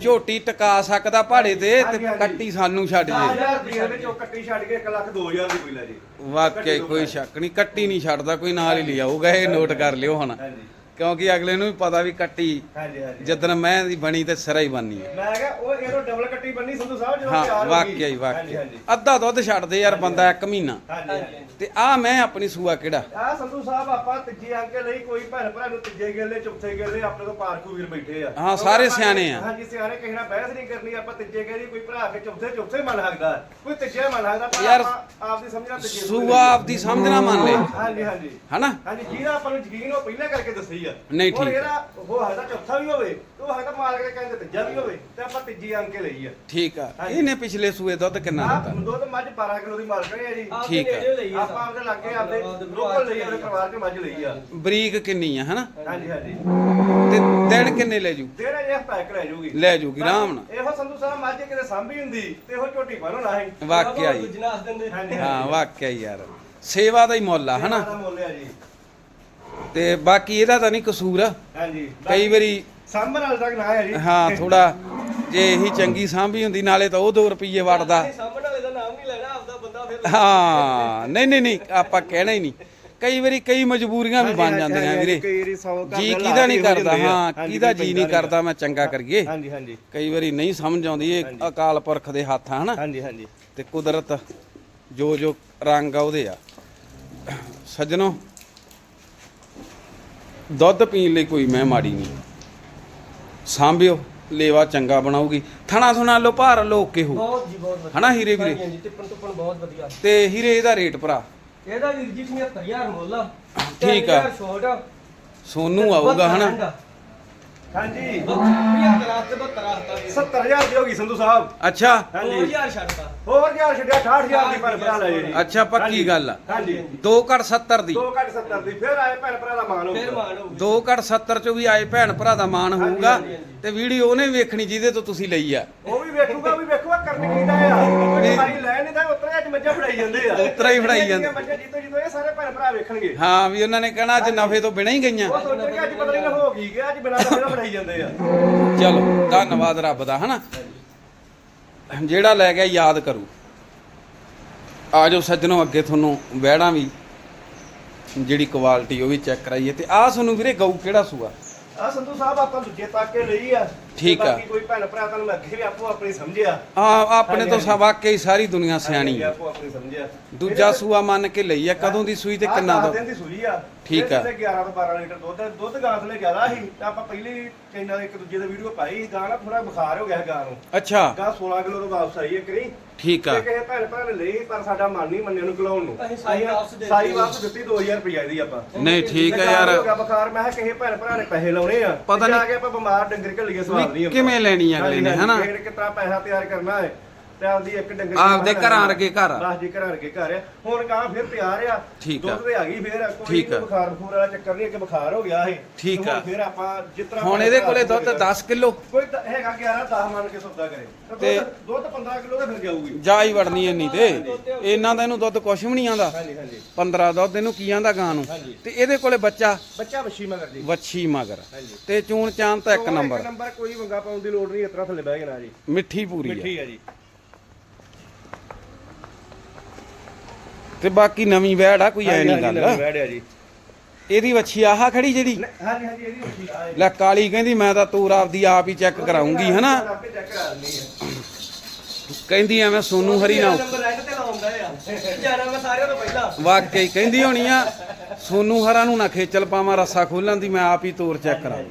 ਝੋਟੀ ਟਕਾ ਸਕਦਾ ਪਹਾੜੇ ਤੇ ਤੇ। ਕੱਟੀ ਸਾਨੂੰ ਛੱਡ ਜੇ। 10000 ਰੁਪਏ ਵਿੱਚ ਉਹ ਕੱਟੀ ਛੱਡ ਕੇ 1 ਲੱਖ 2000 ਦੀ ਕੋਈ ਲੈ ਜੀ। ਵਾਕਿਆ ਕੋਈ ਸ਼ੱਕ ਨਹੀਂ ਕੱਟੀ ਨਹੀਂ ਛੱਡਦਾ ਕੋਈ ਨਾਲ ਹੀ ਲਿਆਊਗਾ ਇਹ ਨੋਟ ਕਰ ਲਿਓ ਹੁਣ। ਹਾਂਜੀ। ਕਿਉਂਕਿ ਅਗਲੇ ਨੂੰ ਵੀ ਪਤਾ ਵੀ ਕੱਟੀ ਹਾਂਜੀ ਹਾਂਜੀ। ਜਦੋਂ ਮੈਂ ਦੀ ਬਣੀ ਤੇ ਸਿਰਾ ਹੀ ਬਣਨੀ ਹੈ। ਮੈਂ ਕਿਹਾ ਉਹ ਇਹਨੂੰ ਡਬਲ ਕੱਟੀ ਬੰਨੀ ਸੰਧੂ ਸਾਹਿਬ ਜਦੋਂ ਹਾਂ ਤਿਆਰ ਹੋ ਗਈ। ਵਾਕਿਆ ਹੀ ਵਾਕਿਆ। ਅੱਧਾ ਦੁੱਧ ਛੱਡਦੇ ਯਾਰ ਬੰਦਾ ਇੱਕ ਮਹੀਨਾ। ਹਾਂਜੀ ਹਾਂਜੀ। ਤੇ ਆ ਮੈਂ ਆਪਣੀ ਸੂਆ ਕਿਹੜਾ? ਆ ਸੰਧੂ ਸਾਹਿਬ ਆਪਾਂ ਤੀਜੇ ਅੰਕ ਲਈ ਕੋਈ ਭੈਣ ਭਰਾ ਨੂੰ ਤੀਜੇ ਗੇਲੇ ਚੌਥੇ ਗੇਲੇ ਆਪਣੇ ਕੋਲ ਪਾਰਖੂ ਵੀਰ ਬੈਠੇ ਆ। ਹਾਂ, ਸਾਰੇ ਸਿਆਣੇ ਆ। ਹਾਂਜੀ ਸਿਆਣੇ ਕਿਸੇ ਨਾਲ ਬਹਿਸ ਨਹੀਂ ਕਰਨੀ ਆਪਾਂ ਤੀਜੇ ਗੇਲੇ ਕੋਈ ਭਰਾ ਕੇ ਚੌਥੇ ਚੌਥੇ ਮੰਨ ਸਕਦਾ ਕੋਈ ਤੀਜੇ ਮੰਨ ਸਕਦਾ ਪਰ ਯਾਰ, ਆਪਾਂ ਆਪਦੀ ਸਮਝਣਾ ਤੀਜੇ ਸੂਆ ਆਪਦੀ ਸਮਝਣਾ ਮੰਨ ਲੈ। ਹਾਂਜੀ ਹਾਂਜੀ। ਹਨਾ? ਹਾਂਜੀ ਜਿਹਦਾ ਆਪਾਂ ਨੂੰ ਯਕੀਨ ਉਹ ਪਹਿਲਾਂ ਕਰਕੇ ਦੱਸੀ ਆ। ਨਹੀਂ, ਹੁਣ ਠੀਕ। ਇਹਦਾ ਉਹ ਹੈਗਾ ਚੌਥਾ ਵੀ ਹੋਵੇ ਤੇ ਉਹ ਹੈਗਾ ਮਾਰ ਕੇ ਕਹਿੰਦੇ ਤੀਜਾ ਵੀ ਹੋਵੇ ਤੇ ਆਪਾਂ ਤੀਜੀ ਅੰਕ ਕੇ ਲਈ ਆ। ਠੀਕ ਆ। ਹਾਂਜੀ। ਇਹਨੇ ਪਿਛਲੇ ਸੂਏ ਦੁੱਧ ਕਿੰਨਾ ਆ ਦਿੱਤਾ? ਦੁੱਧ ਮੱਝ 12 ਕਿਲੋ ਦੀ ਕਰੀ ਆ ਜੀ। ਆਪਦੇ ਠੀਕ ਆ। ਨੇੜੇ ਲਈ ਆ? ਆਪਾਂ ਆਪਦੇ ਲੱਗੇ ਆਪਦੇ ਲੋਕਲ ਲਈ ਆਪਣੇ ਪਰਿਵਾਰ ਚ ਮੱਝ ਲਈ ਆ। ਬਰੀਕ ਕਿੰਨੀ ਆ ਹਨਾ? ਹਾਂਜੀ ਹਾਂਜੀ। ਤੇ ਦਿਨ ਕਿੰਨੇ ਲੈ ਜੂ? ਤੇਰਾ ਜੇ ਪੈਕ ਰਹਿ ਜੂਗੀ। ਲੈ ਜੂਗੀ ਆਰਾਮ ਨਾਲ। ਇਹੋ ਸੰਧੂ ਸਾਹਿਬ ਮੱਝ ਕਿਤੇ ਸਾਂਭੀ ਹੁੰਦੀ ਤੇ ਇਹੋ ਝੋਟੀ ਪਾਣੋ ਨਾ ਹੀ ਵਾਕਿਆ ਹੀ ਜਨਾਸ ਦਿੰਦੇ ਹਾਂਜੀ ਹਾਂ ਵਾਕਿਆ ਹੀ ਯਾਰ। ਸੇਵਾ ਦਾ ਹੀ ਮੁੱਲ ਆ ਹਨਾ? ਇਹਦਾ ਮੁੱਲ ਆ ਜੀ। ਤੇ ਬਾਕੀ ਇਹਦਾ ਤਾਂ ਨਹੀਂ ਕਸੂਰ। ਹਾਂਜੀ। ਕਈ ਵਾਰੀ ਸਾਂਭਣ ਵਾਲੇ ਤੱਕ ਨਾ ਹੈ ਜੀ। ਹਾਂ ਥੋੜਾ ਜੇ ਇਹੀ ਚੰਗੀ ਸਾਂਭੀ ਹੁੰਦੀ ਨਾਲੇ ਤਾਂ ਉਹ 2 ਰੁਪਏ ਵੜਦਾ ਸਾਹਮਣੇ ਵਾਲੇ ਦਾ ਨਾਮ ਨਹੀਂ ਲੈਣਾ ਆਪਦਾ ਬੰਦਾ ਫਿਰ ਹਾਂ ਨਹੀਂ ਨਹੀਂ ਨਹੀਂ ਆਪਾਂ ਕਹਿਣਾ ਹੀ ਨਹੀਂ। ਕਈ ਵਾਰੀ ਕਈ ਮਜਬੂਰੀਆਂ ਵੀ ਬਣ ਜਾਂਦੀਆਂ ਵੀਰੇ। ਜੀ ਕਿਹਦਾ ਨਹੀਂ ਕਰਦਾ। ਹਾਂ ਕਿਹਦਾ ਜੀ ਨਹੀਂ ਕਰਦਾ ਮੈਂ ਚੰਗਾ ਕਰੀਏ। ਹਾਂਜੀ ਹਾਂਜੀ। ਕਈ ਵਾਰੀ ਨਹੀਂ ਸਮਝ ਆਉਂਦੀ ਇਹ। ਅਕਾਲ ਪੁਰਖ ਦੇ ਹੱਥ ਆ ਹਨਾ? ਹਾਂਜੀ ਹਾਂਜੀ। ਤੇ ਕੁਦਰਤ ਜੋ ਜੋ ਰੰਗ ਆ ਉਹਦੇ ਆ। ਸੱਜਣੋ ਦੁੱਧ ਪੀਣ ਲਈ ਕੋਈ ਮੈਂ ਮਾੜੀ ਨਹੀਂ। ਸਾਂਭਿਓ ਲੇਵਾ ਚੰਗਾ ਬਣਾਉਗੀ ਥਣਾ ਥੁਣਾ ਲੋ ਭਾਰ ਲੋ ਕੇ ਹੋ। ਬਹੁਤ ਜੀ ਬਹੁਤ ਵਧੀਆ। ਹਨਾ ਹੀਰੇ ਵੀਰੇ? ਹਾਂਜੀ, ਹਾਂਜੀ ਟਿੱਪਣ ਟੁੱਪਣ ਬਹੁਤ ਵਧੀਆ। ਤੇ ਹੀਰੇ ਇਹਦਾ ਰੇਟ ਭਰਾ? ਇਹਦਾ ਵੀਰ ਜੀ 75000 ਮੁੱਲ ਆ। ਠੀਕ ਆ। 3000 ਛੋਟ ਆ। ਸੋਨੂੰ ਆਊਗਾ ਹਨਾ? ਹਾਂਜੀ। 75 ਰਾਤ ਤੇ 72 ਰਾਤ 70000 ਦੀ। ਹੋ ਗਈ ਸੰਧੂ ਸਾਹਿਬ। ਅੱਛਾ। ਹਾਂਜੀ। 2000 ਛੱਡਦਾ ਹੋਰ ਗਿਆ ਛੱਡਿਆ? 68000 ਦੀ ਪਰ ਭਰਾ ਲੈ ਜੀ। ਅੱਛਾ ਪੱਕੀ। ਗੱਲ ਆ। ਹਾਂਜੀ। 2 ਘੜ 70 ਦੀ। ਦੋ ਘੱਟ 70 ਦੀ। ਫਿਰ ਆਏ ਭੈਣ ਭਰਾ ਦਾ ਮਾਨ ਫਿਰ ਹੋਊਗਾ ਮਾਣ ਹੋਊਗੀ। 2 ਘੜ 70 ਚੋਂ ਵੀ ਆਏ ਭੈਣ ਭਰਾ ਦਾ ਮਾਣ ਹੋਊਗਾ। ਤੇ ਵੀਡੀਓ ਉਹਨੇ ਵੇਖਣੀ ਜਿਹਦੇ ਤੋਂ ਤੁਸੀਂ ਲਈ ਆ। ਉਹ ਵੀ ਵੇਖੂਗਾ ਉਹ ਵੀ ਵੇਖੂਗਾ ਕਰਨ ਕਿਹਦਾ ਆ। ਕੋਈ ਭਾਈ ਲੈ ਨਹੀਂ ਤਾਂ ਉਤਰੇ ਅੱਜ ਮੱਝਾਂ ਫੜਾਈ ਜਾਂਦੇ ਆ। ਉਤਰਾ ਹੀ ਫੜਾਈ ਜਾਂਦੇ। ਮੱਝਾਂ ਜਿੱਤੋ ਜਿੱਤੋ ਇਹ ਸਾਰੇ ਭੈਣ ਭਰਾ ਵੇਖਣਗੇ। ਹਾਂ ਵੀ ਉਹਨਾਂ ਨੇ ਕਹਿਣਾ ਅੱਜ ਨਫੇ ਤੋਂ ਬਿਨਾਂ ਹੀ ਗਈਆਂ। ਉਹ ਸੋਚਣਗੇ ਅੱਜ ਪਤਾ ਨਹੀਂ ਹੋ ਗਈ ਕਿ ਅੱਜ ਬਿਨਾਂ ਤਾਂ ਫੜਾਈ ਜਾਂਦੇ ਆ। ਚਲੋ ਧੰਨਵਾਦ ਰੱਬ ਦਾ ਹਨਾ? ਜਿਹੜਾ ਲੈ ਗਿਆ ਯਾਦ ਕਰੂ। ਆਜੋ ਸੱਜਣੋ ਅੱਗੇ ਤੁਹਾਨੂੰ ਵਹਿੜਾਂ ਵੀ ਜਿਹੜੀ ਕੁਆਲਿਟੀ ਉਹ ਵੀ ਚੈੱਕ ਕਰਾਈਏ। ਤੇ ਆਹ ਤੁਹਾਨੂੰ ਵੀਰੇ ਗਊ ਕਿਹੜਾ ਸੂਆ? ਆ ਸੰਧੂ ਸਾਹਿਬ ਆਪਾਂ ਦੂਜੇ ਤੱਕ ਲਈ ਆ। ਠੀਕ ਆ। ਬਾਕੀ ਕੋਈ ਭੈਣ ਭਰਾ ਤੁਹਾਨੂੰ ਮੈਂ ਅੱਗੇ ਵੀ ਆਪੋ ਆਪਣੀ ਸਮਝਿਆ। ਆ ਆਪਣੇ ਤੋਂ ਸਾ ਵਾਕਈ ਸਾਰੀ ਦੁਨੀਆ ਸਿਆਣੀ ਆ। ਆਪੋ ਆਪਣੀ ਸਮਝਿਆ। ਦੂਜਾ ਸੂਆ ਮੰਨ ਕੇ ਲਈ ਆ ਕਦੋਂ ਦੀ ਸੂਈ ਤੇ ਕਿੰਨਾ ਦੋ ਦੋ ਦਿਨ ਦੀ ਸੂਈ ਆ। ਠੀਕ ਆ। ਇਹਦੇ ਥੱਲੇ 11 ਤੋਂ 12 ਲੀਟਰ ਦੁੱਧ ਦੁੱਧ ਗਾਂ ਥਲੇ ਜ਼ਿਆਦਾ ਸੀ ਤਾਂ ਆਪਾਂ ਪਹਿਲੀ ਚੈਨਲ ਇੱਕ ਦੂਜੇ ਦੇ ਵੀਡੀਓ ਪਾਈ ਗਾਂ ਨਾ ਥੋੜਾ ਬੁਖਾਰ ਹੋ ਗਿਆ ਗਾਂ ਨੂੰ। ਅੱਛਾ। ਗਾਂ 16 ਕਿਲੋ ਤੋਂ ਵਾਪਸ ਆਈ ਹੈ ਕਰੀ ਠੀਕ ਆ। ਤੇ ਕਿਸੇ ਭੈਣ ਭਰਾ ਨੇ ਲਈ ਪਰ ਸਾਡਾ ਮਨ ਨਹੀਂ ਮੰਨਿਆ ਨੂੰ ਘਲਾਉਣ ਨੂੰ। ਅਸੀਂ ਸਾਈ ਵਾਪਸ ਦੇ ਸਾਈ ਦਿੱਤੀ। ਵਾਪਸ ਦਿੱਤੀ 2000 ਰੁਪਏ ਦੀ ਆਪਾਂ। ਨਹੀਂ ਠੀਕ ਆ ਯਾਰ। ਹੋ ਗਿਆ ਬੁਖਾਰ। ਮੈਂ ਕਿਹਾ ਕਿਸੇ ਭੈਣ ਭਰਾ ਨੇ ਪੈਸੇ ਲਾਉਣੇ ਆ। ਪਤਾ ਤੇ ਜਾ ਨਹੀਂ- ਕੇ ਆਪਾਂ ਬਿਮਾਰ ਡੰਗਰ ਘੱਲੀਏ ਸਵਾਦ ਨਹੀਂ ਆਪਾਂ। ਕਿਵੇਂ ਲੈਣੀ ਅਗਲੇ ਹਾਂਜੀ, ਨੇ, ਹਨਾ? ਕਿਸੇ ਪੈਸਾ ਤਿਆਰ ਕਰਨਾ ਹੈ? ਤੇ ਆਪਦੀ ਇੱਕ ਡੰਗਰ ਦੀ ਆਪਦੇ ਬਾਹਰ ਘਰਾਂ। ਵਰਗੇ ਘਰ ਆ। ਬਸ ਜੀ ਘਰਾਂ ਵਰਗੇ ਘਰ ਆ। ਹੁਣ ਗਾਂ ਫਿਰ ਤਿਆਰ ਆ। ਠੀਕ ਆ। ਦੁੱਧ ਤੇ ਆ ਗਈ ਫਿਰ ਕੋਈ ਠੀਕ ਆ। ਕੋਈ ਬੁਖਾਰ ਬਖੂਰ ਵਾਲਾ ਚੱਕਰ ਨਹੀਂ ਕਿ ਬੁਖਾਰ ਹੋ ਗਿਆ ਇਹ। ਠੀਕ ਤੇ ਹੁਣ ਆ। ਫਿਰ ਆਪਾਂ ਜਿਸ ਤਰ੍ਹਾਂ ਹੁਣ ਭੈਣ ਇਹਦੇ ਕੋਲੇ ਦੁੱਧ ਸੀਗੇ। 10 ਕਿਲੋ। ਕੋਈ ਤਾਂ ਹੈਗਾ 11 10 ਮੰਨ ਕੇ ਸੌਦਾ ਕਰੇ। ਤਾਂ ਤੇ- ਦੁੱਧ- ਦੁੱਧ 15 ਕਿਲੋ ਦਾ ਫਿਰ ਜਾਊਗੀ। ਜਾ ਹੀ ਵੜਨੀ ਇੰਨੀ ਤੇ। ਇਹਨਾਂ ਦਾ ਇਹਨੂੰ ਦੁੱਧ ਕੁਛ ਵੀ ਨਹੀਂ ਆਂਦਾ ਹਾਂਜੀ ਹਾਂਜੀ। 15 ਦੁੱਧ ਇਹਨੂੰ ਕੀ ਆਂਦਾ ਗਾਂ ਨੂੰ? ਹਾਂਜੀ। ਤੇ ਇਹਦੇ ਕੋਲੇ ਬੱਚਾ? ਬੱਚਾ ਵਸ਼ੀ ਮਗਰ ਜੀ। ਵੱਛੀ ਮਗਰ। ਹਾਂਜੀ। ਤੇ ਚੂਣ ਚਾਨ ਤਾਂ ਇੱਕ ਨੰਬਰ। ਨੰਬਰ ਕੋਈ ਵੰਗਾ ਪਾਉਣ ਦੀ ਲੋੜ ਨਹੀਂ ਇਸ ਤਰ੍ਹਾਂ ਥੱਲੇ ਬਹਿ ਜਾਣਾ ਜੀ। ਮਿੱਠੀ ਪੂਰੀ ਆ। ਮਿੱਠੀ ਆ ਜੀ। ਤੇ ਬਾਕੀ ਨਵੀਂ ਵੈੜ ਆ ਕੋਈ ਐ ਨਹੀਂ ਗੱਲ। ਜੀ। ਇਹਦੀ ਵੱਛੀ ਆਹ ਖੜੀ ਜਿਹੜੀ? ਹਾਂਜੀ ਹਾਂਜੀ ਇਹਦੀ ਵਸ਼ੀ ਆ ਲੈ ਕਾਲੀ ਕਹਿੰਦੀ ਮੈਂ ਤਾਂ ਤੂਰ ਆਪਦੀ ਆਪ ਹੀ ਚੈੱਕ ਕਰਾਉਂਗੀ ਹਨਾ? ਆਪੇ ਚੈੱਕ ਕਰਾ ਲੈਣੀ ਹੈ ਕਹਿੰਦੀ ਐਵੇਂ ਸੋਨੂ ਹਰੀ ਨਾਲ। ਵਾਕਈ ਕਹਿੰਦੀ ਹੋਣੀ ਆ ਸੋਨੂ ਹਰਾ ਨੂੰ ਨਾ ਖੇਚਲ ਪਾਵਾਂ ਰੱਸਾ ਖੋਲਣ ਦੀ ਮੈਂ ਆਪ ਹੀ ਤੋਰ ਚੈੱਕ ਕਰਾਂ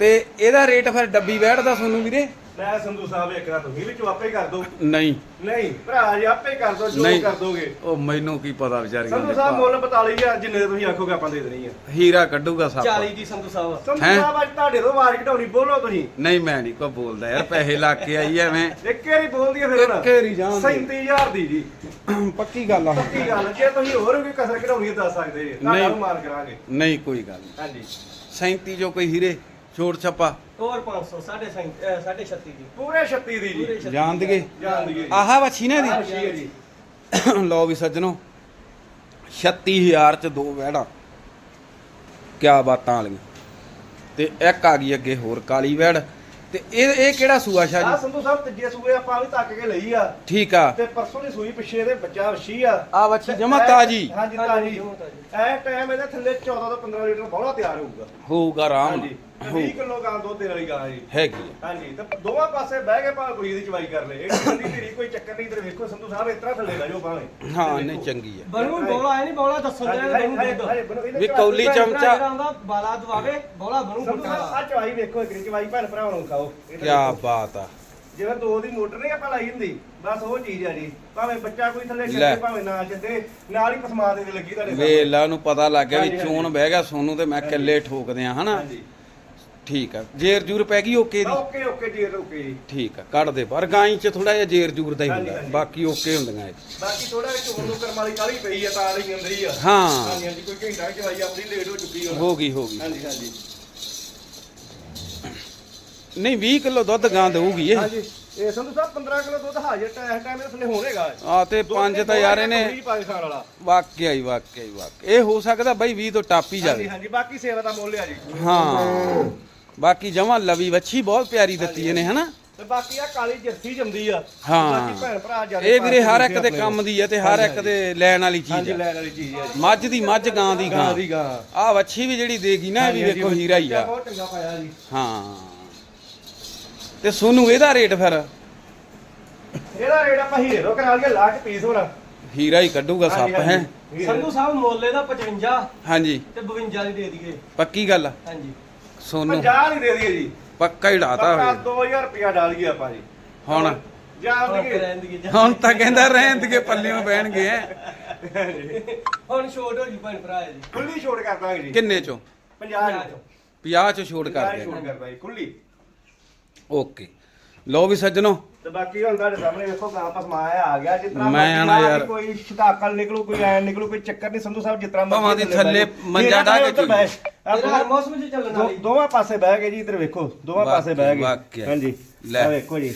ਤੇ ਇਹਦਾ ਰੇਟ ਫਿਰ ਡੱਬੀ ਵੈੜ ਦਾ ਸੋਨੂ ਵੀਰੇ? ਮੈਂ ਸੰਧੂ ਸਾਹਿਬ ਇੱਕ ਰਾਤ ਤੁਸੀਂ ਵਿੱਚੋਂ ਆਪੇ ਹੀ ਕਰ ਦੋ। ਨਹੀਂ। ਨਹੀਂ ਭਰਾ ਜੀ ਆਪੇ ਹੀ ਕਰ ਦੋ ਜੋ ਨਹੀਂ। ਕਰ ਦੋਗੇ। ਉਹ ਮੈਨੂੰ ਕੀ ਪਤਾ ਵਿਚਾਰੀ ਸੰਧੂ ਸਾਹਿਬ ਮੁੱਲ 42000 ਜਿੰਨੇ ਦੇ ਤੁਸੀਂ ਆਖੋਗੇ ਆਪਾਂ ਦੇ ਦੇਣੀ ਆ। ਹੀਰਾ ਕੱਢੂਗਾ ਸੱਪ 40 ਦੀ ਸੰਧੂ ਸਾਹਿਬ? ਸੰਧੂ ਹੈਂ? ਸਾਹਿਬ ਅੱਜ ਤੁਹਾਡੇ ਤੋਂ ਆਵਾਜ਼ ਘਟਾਉਣੀ ਬੋਲੋ ਤੁਸੀਂ। ਨਹੀਂ ਮੈਂ ਨਹੀਂ ਕੋ ਬੋਲਦਾ ਯਾਰ ਪੈਸੇ ਲਾ ਕੇ ਆਈ ਐਵੇਂ ਇੱਕ ਵਾਰੀ ਬੋਲਦੀ ਆ ਫਿਰ ਹੁਣ। ਇੱਕ ਵਾਰੀ ਜਾਣ ਦੇ। 37000 ਦੀ ਜੀ। ਪੱਕੀ ਗੱਲ ਆ। ਕੀ ਗੱਲ ਜੇ ਤੁਸੀਂ ਹੋਰ ਵੀ ਕਸਰ ਘਟਾਉਣੀ ਆ ਦੱਸ ਸਕਦੇ ਜੀ। ਤੁਹਾਡਾ ਨਹੀਂ। ਕਰਾਂਗੇ। ਕੋਈ ਗੱਲ ਨਹੀਂ ਹਾਂਜੀ। 37 ਜੋ ਕੋਈ ਹੀਰੇ। ਛੋੜ ਛੱਪਾ। ਹੋਰ 500 3.5 36 ਦੀ। ਪੂਰੇ 36 ਦੀ ਜੀ। ਪੂਰੇ 36 ਜਾਣ ਦੀਏ ਜਾਣ ਆਹ ਵੱਛੀ ਨੇ ਦੀ? ਵਸ਼ੀ ਹੈ ਜੀ। ਲਓ ਵੀ ਸੱਜਣੋ 36000 ਚ ਦੋ ਵਹਿੜਾ। ਕਿਆ ਬਾਤਾਂ ਵਾਲੀਆਂ। ਤੇ ਇੱਕ ਆ ਗਈ ਅੱਗੇ ਹੋਰ ਕਾਲੀ ਵਹਿੜ। ਤੇ ਇਹ ਇਹ ਕਿਹੜਾ ਸੂਆ ਸ਼ਾਹ ਆ ਜੀ ਸੰਧੂ ਸਾਹਿਬ ਤੀਜੇ ਸੂਏ ਆਪਾਂ ਵੀ ਤੱਕ ਕੇ ਲਈ ਆ। ਠੀਕ ਆ। ਤੇ ਪਰਸੋਂ ਦੀ ਸੂਈ ਪਿੱਛੇ ਇਹਦੇ ਬੱਚਾ ਵਸ਼ੀ ਆ। ਆ ਵੱਛੀ ਜਮਾ ਤਾਜੀ। ਹਾਂਜੀ ਹਾਂਜੀ, ਤਾਜੀ। ਇਹ ਟਾਈਮ ਇਹਦੇ ਥੱਲੇ 14 ਤੋਂ 15 ਲੀਟਰ ਬੋਲਾ ਤਿਆਰ ਹੋਊਗਾ। ਹੋਊਗਾ ਆਰਾਮ। ਹਾਂਜੀ 20 ਕਿਲੋ ਗਾਂ ਦੁੱਧ ਦੇਣ ਵਾਲੀ ਗਾਂ ਜੀ ਹੈਗੀ ਆ। ਹਾਂਜੀ ਤੇ ਦੋਵਾਂ ਪਾਸੇ ਬਹਿ ਕੇ ਭਾਵੇਂ ਕੋਈ ਇਹਦੀ ਚਵਾਈ ਕਰ ਲੇ ਇਹ ਠੰਡੀ ਧੀਰੀ ਕੋਈ ਚੱਕਰ ਨਹੀਂ ਇਧਰ ਵੇਖੋ ਸੰਧੂ ਸਾਹਿਬ ਇਸ ਤਰ੍ਹਾਂ ਥੱਲੇ ਬਹਿ ਜਾਓ ਭਾਵੇਂ। ਹਾਂ ਨਹੀਂ ਚੰਗੀ ਆ। ਬਣੂ ਬੋਲਾ ਹੈ ਨਹੀਂ ਬੋਲਾ ਦੱਸਣ ਦੇ ਦੁੱਧ। ਇਹਦੇ ਵੀ ਕੌਲੀ ਭੈਣ ਚਮਚਾ- ਜਿਹੜਾ ਆਉਂਦਾ ਬਾਲਾ ਦਵਾਵੇ ਬੋਲਾ ਬਣੂ ਸੰਧੂ ਸਾਹਿਬ ਫੁੱਟਾ ਆ ਚਵਾਈ ਵੇਖੋ ਇੱਕ ਚਵਾਈ ਭੈਣ ਭਰਾਵਾਂ ਨੂੰ ਖਾਓ। ਕਿਆ ਵੇਖੋ। ਬਾਤ ਆ। ਜਿਵੇਂ ਦੋ ਦੀ ਮੋਟਰ ਨਹੀਂ ਆਪਾਂ ਲਾਈ ਹੁੰਦੀ ਬਸ ਉਹ ਚੀਜ਼ ਆ ਜੀ। ਭਾਵੇਂ ਬੱਚਾ ਕੋਈ ਥੱਲੇ ਲੈ। ਛੱਡੇ ਭਾਵੇਂ ਨਾ ਛੱਡੇ ਨਾਲ ਹੀ ਪਸਮਾ ਦੇ ਲੱਗੀ ਤੁਹਾਡੇ ਵੇਲਾ ਨੂੰ ਪਤਾ ਲੱਗ ਗਿਆ ਵੀ ਹਾਂਜੀ, ਚੂਣ ਹਾਂਜੀ। ਬਹਿ ਗਿਆ ਸੋਨੂੰ ਤੇ ਮੈਂ ਹਾਂਜੀ। ਕਿੱਲੇ ਠੋਕਦੇ ਆ ਹਨਾ? ਹਾਂਜੀ। ਠੀਕ ਆ। ਜੇਰ ਜੂਰ ਪੈ ਗਈ ਓਕੇ ਦੀ? ਓਕੇ ਓਕੇ ਜੀ ਓਕੇ ਜੀ। ਠੀਕ ਆ ਕੱਢ ਦੇ ਪਰ ਗਾਈ ਚ ਥੋੜਾ ਜਿਹਾ ਜੇਰ ਜੂਰ ਦਾ ਹੀ ਹਾਂਜੀ, ਹੁੰਦਾ। ਹਾਂਜੀ। ਬਾਕੀ ਓਕੇ ਹੁੰਦੀਆਂ ਇਹ। ਬਾਕੀ ਥੋੜਾ ਜਿਹਾ ਚੋਣ ਨੂੰ ਕਰਮ ਵਾਲੀ ਕਾਲੀ ਪਈ ਆ ਤਾਂ ਲਈ ਅੰਦਰ ਹੀ ਆ। ਹਾਂ। ਹਾਂਜੀ ਹਾਂਜੀ ਕੋਈ ਘੰਟਾ ਚਵਾਈ ਆਪਣੀ ਲੇਟ ਹੋ ਚੁੱਕੀ ਹੋ ਗਈ ਹੋ ਗਈ। ਹਾਂਜੀ ਹਾਂਜੀ। ਨਹੀਂ 20 ਕਿਲੋ ਦੁੱਧ ਗਾਂ ਦੇਊਗੀ ਇਹ। ਹਾਂਜੀ। ਇਹ ਸੰਧੂ ਸਾਹਿਬ 15 ਕਿਲੋ ਦੁੱਧ ਹਾਜ਼ਰ ਟਾਈਮ ਟਾਈਮ ਦੇ ਥੱਲੇ ਹੋਣੇਗਾ ਆ ਤੇ ਪੰਜ ਤਾਂ ਯਾਰ ਇਹਨੇ ਪਾ ਕੇ ਖਾਣ ਵਾਲਾ। ਵਾਕਿਆ ਹੀ ਵਾਕਿਆ ਹੀ ਵਾਕਿਆ ਇਹ ਹੋ ਸਕਦਾ ਬਾਈ 20 ਤੋਂ ਟੱਪ ਹੀ ਹਾਂਜੀ ਜਾਵੇ। ਹਾਂਜੀ ਬਾਕੀ ਸੇਵਾ ਦਾ ਮੁੱਲ ਆ ਜੀ। ਹਾਂ। ਬਾਕੀ ਜਮਾ ਲਵੀ ਵੱਛੀ ਬਹੁਤ ਪਿਆਰੀ ਦਿੱਤੀ ਇਹਨੇ ਹਨਾ? ਤੇ ਬਾਕੀ ਆ ਕਾਲੀ ਜਰਸੀ ਜੰਦੀ ਆ। ਹਾਂ। ਬਾਕੀ ਭੈਣ ਭਰਾ ਜ਼ਿਆਦਾ ਇਹ ਵੀਰੇ ਹਰ ਇੱਕ ਦੇ ਕੰਮ ਦੀ ਹੈ ਤੇ ਹਰ ਇੱਕ ਦੇ ਲੈਣ ਵਾਲੀ ਚੀਜ਼ ਹਾਂਜੀ ਹੈ ਲੈਣ ਵਾਲੀ ਚੀਜ਼ ਆ ਜੀ। ਮੱਝ ਦੀ ਮੱਝ ਗਾਂ ਦੀ ਗਾਂ। ਗਾਂ ਦੀ ਗਾਂ। ਆ ਵੱਛੀ ਵੀ ਜਿਹੜੀ ਦੇਗੀ ਨਾ ਇਹ ਵੀ ਵੇਖੋ ਹੀਰਾ ਹੀ ਆ। ਬਹੁਤ ਚੰਗਾ ਪਾਇਆ ਜੀ। ਹਾਂ। ਤੇ ਸੋਨੂੰ ਇਹਦਾ ਰੇਟ ਫਿਰ? ਇਹਦਾ ਰੇਟ ਆਪਾਂ ਹੀਰੇ ਕਰਾ ਲਈਏ ਲਾਟ ਪੀਸ ਹੋਣਾ ਹੀਰਾ ਹੀ ਕੱਢੂਗਾ ਸੱਪ ਹੈ? ਸੰਧੂ ਸਾਹਿਬ ਮੋਲੇ ਦਾ 55 ਹਾਂਜੀ। ਤੇ 52 ਦੀ ਦੇ ਦਈਏ। ਪੱਕੀ ਗੱਲ ਆ? ਹਾਂਜੀ। ਸੋਨੂੰ। 50 ਨਹੀਂ ਦੇ ਦਈਏ ਜੀ। ਪੱਕਾ ਹੀ ਡਾਤਾ ਪੱਕਾ ਹੋਵੇ 2000 ਰੁਪਿਆ ਡਾਲ ਗਏ ਆਪਾਂ ਜੀ। ਹੁਣ? ਜਾਣ ਹੁਣ ਦੀ ਰਹਿਣ ਦੀ ਹੁਣ ਤਾਂ ਕਹਿੰਦਾ ਰਹਿਣ ਦੇ ਪੱਲਿਓਂ ਬਹਿਣਗੇ ਐ ਹੁਣ ਛੋਟ ਹੋ ਜੀ ਭੈਣ ਭਰਾ ਜੀ। ਖੁੱਲੀ ਛੋੜ ਕਰ ਦਾਂਗੇ ਜੀ। ਕਿੰਨੇ ਚੋਂ? 50 ਚੋਂ। 50 ਚੋਂ ਛੋੜ ਕਰ 50 ਛੋੜ ਦੇ ਕਰਦਾ ਜੀ ਖੁੱਲੀ। ਓਕੇ ਲਓ ਵੀ ਸੱਜਣੋ ਤੇ ਬਾਕੀ ਹੁਣ ਤੁਹਾਡੇ ਸਾਹਮਣੇ ਵੇਖੋ ਗਾਂ ਪਸਮਾਇਆ ਆ ਗਿਆ ਜਿਸ ਤਰ੍ਹਾਂ ਮੈਂ ਆ, ਯਾਰ। ਕੋਈ ਸ਼ਟਾਕਲ ਨਿਕਲੂ ਕੋਈ ਐ ਨਿਕਲੂ ਕੋਈ ਚੱਕਰ ਨਹੀਂ ਸੰਧੂ ਸਾਹਿਬ ਜਿਸ ਤਰ੍ਹਾਂ ਭਾਵਾਂ ਦੀ ਥੱਲੇ। ਮੰਜਾ ਢਾਹ ਕੇ ਹਰ ਮੌਸਮ 'ਚ ਚੱਲਣ ਵਾਲੀ ਦੋਵਾਂ ਪਾਸੇ ਬਹਿ ਗਏ ਜੀ ਇੱਧਰ ਵੇਖੋ ਦੋਵਾਂ ਪਾਸੇ ਬਹਿ ਗਏ ਵਾਕਿਆ। ਹਾਂਜੀ ਲੈ। ਆ ਵੇਖੋ ਜੀ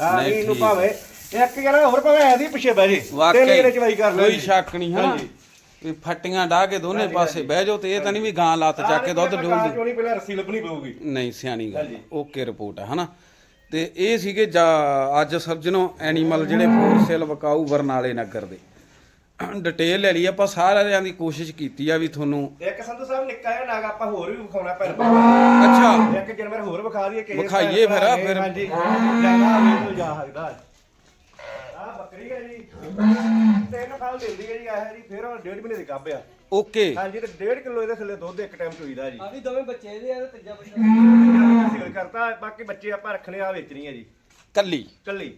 ਆ ਨਹੀਂ, ਇਹਨੂੰ ਠੀਕ। ਭਾਵੇਂ ਇੱਕ ਜਣਾ ਹੋਰ ਭਾਵੇਂ ਐਦੀ ਪਿੱਛੇ ਬਹਿ ਜੇ ਵਾਕਈ ਜਣੇ ਚਵਾਈ ਕਰ ਲੈ ਕੋਈ ਸ਼ੱਕ ਨਹੀਂ ਹਨਾ ਹਾਂਜੀ। ਵੀ ਫੱਟੀਆਂ ਢਾ ਕੇ ਦੋਨੇ ਪਾਸੇ। ਬਹਿ ਜਾਓ ਤੇ ਇਹ ਤਾਂ ਨਹੀਂ ਵੀ ਗਾਂ ਲੱਤ ਚੱਕ ਕੇ ਦੁੱਧ ਡੋਲ ਦੇ। ਚੋਣੀ ਪਹਿਲਾਂ ਰੱਸੀ ਲੱਭਣੀ ਪਊਗੀ। ਨਹੀਂ ਸਿਆਣੀ ਗੱਲ। ਓਕੇ ਰਿਪੋਰਟ ਹੈ ਹਨਾ? ਤੇ ਇਹ ਸੀਗੇ ਅੱਜ ਸਰਜਨੋ ਐਨੀਮਲ ਜਿਹੜੇ ਫੋਰ ਸੇਲ ਵਕਾਊ ਬਰਨਾਲੇ ਨਗਰ ਦੇ। ਡਿਟੇਲ ਲੈ ਲਈ ਆਪਾਂ ਸਾਰਿਆਂ ਦੀ ਕੋਸ਼ਿਸ਼ ਕੀਤੀ ਆ ਵੀ ਤੁਹਾਨੂੰ ਇੱਕ ਸੰਧੂ ਸਾਹਿਬ ਨਿੱਕਾ ਜਿਹਾ ਨਾਗ ਆਪਾਂ ਹੋਰ ਵੀ ਵਿਖਾਉਣਾ ਭੈਣ ਅੱਛਾ। ਇੱਕ ਜਾਨਵਰ ਹੋਰ ਵਿਖਾ ਦਈਏ ਕਿਸੇ ਵਿਖਾਈਏ ਫਿਰ, ਫਿਰ। ਹਾਂਜੀ। ਜ਼ਿਆਦਾ ਵੇਖ ਜਾ ਸਕਦਾ। ਆ ਬੱਕਰੀ ਹੈ ਜੀ। ਤਿੰਨ ਸਾਲ ਦਿੰਦੀ ਹੈ ਜੀ ਆਹ ਜੀ ਫਿਰ ਉਹ ਡੇਢ ਮਹੀਨੇ ਦੀ ਗੱਭ ਆ। ਓਕੇ। ਹਾਂਜੀ ਤੇ 1.5 ਕਿਲੋ ਇਹਦੇ ਥੱਲੇ ਦੁੱਧ ਇੱਕ ਟਾਈਮ ਚੋਈਦਾ ਜੀ। ਆ ਵੀ ਦੋਵੇਂ ਬੱਚੇ ਦੇ ਆ ਤੇ ਤੀਜਾ ਬੱਚਾ। ਸੀਲ ਕਰਤਾ ਬਾਕੀ ਬੱਚੇ ਆਪਾਂ ਰੱਖਣੇ ਆ ਵੇਚਣੀ ਹੈ ਜੀ। ਕੱਲੀ। ਕੱਲੀ।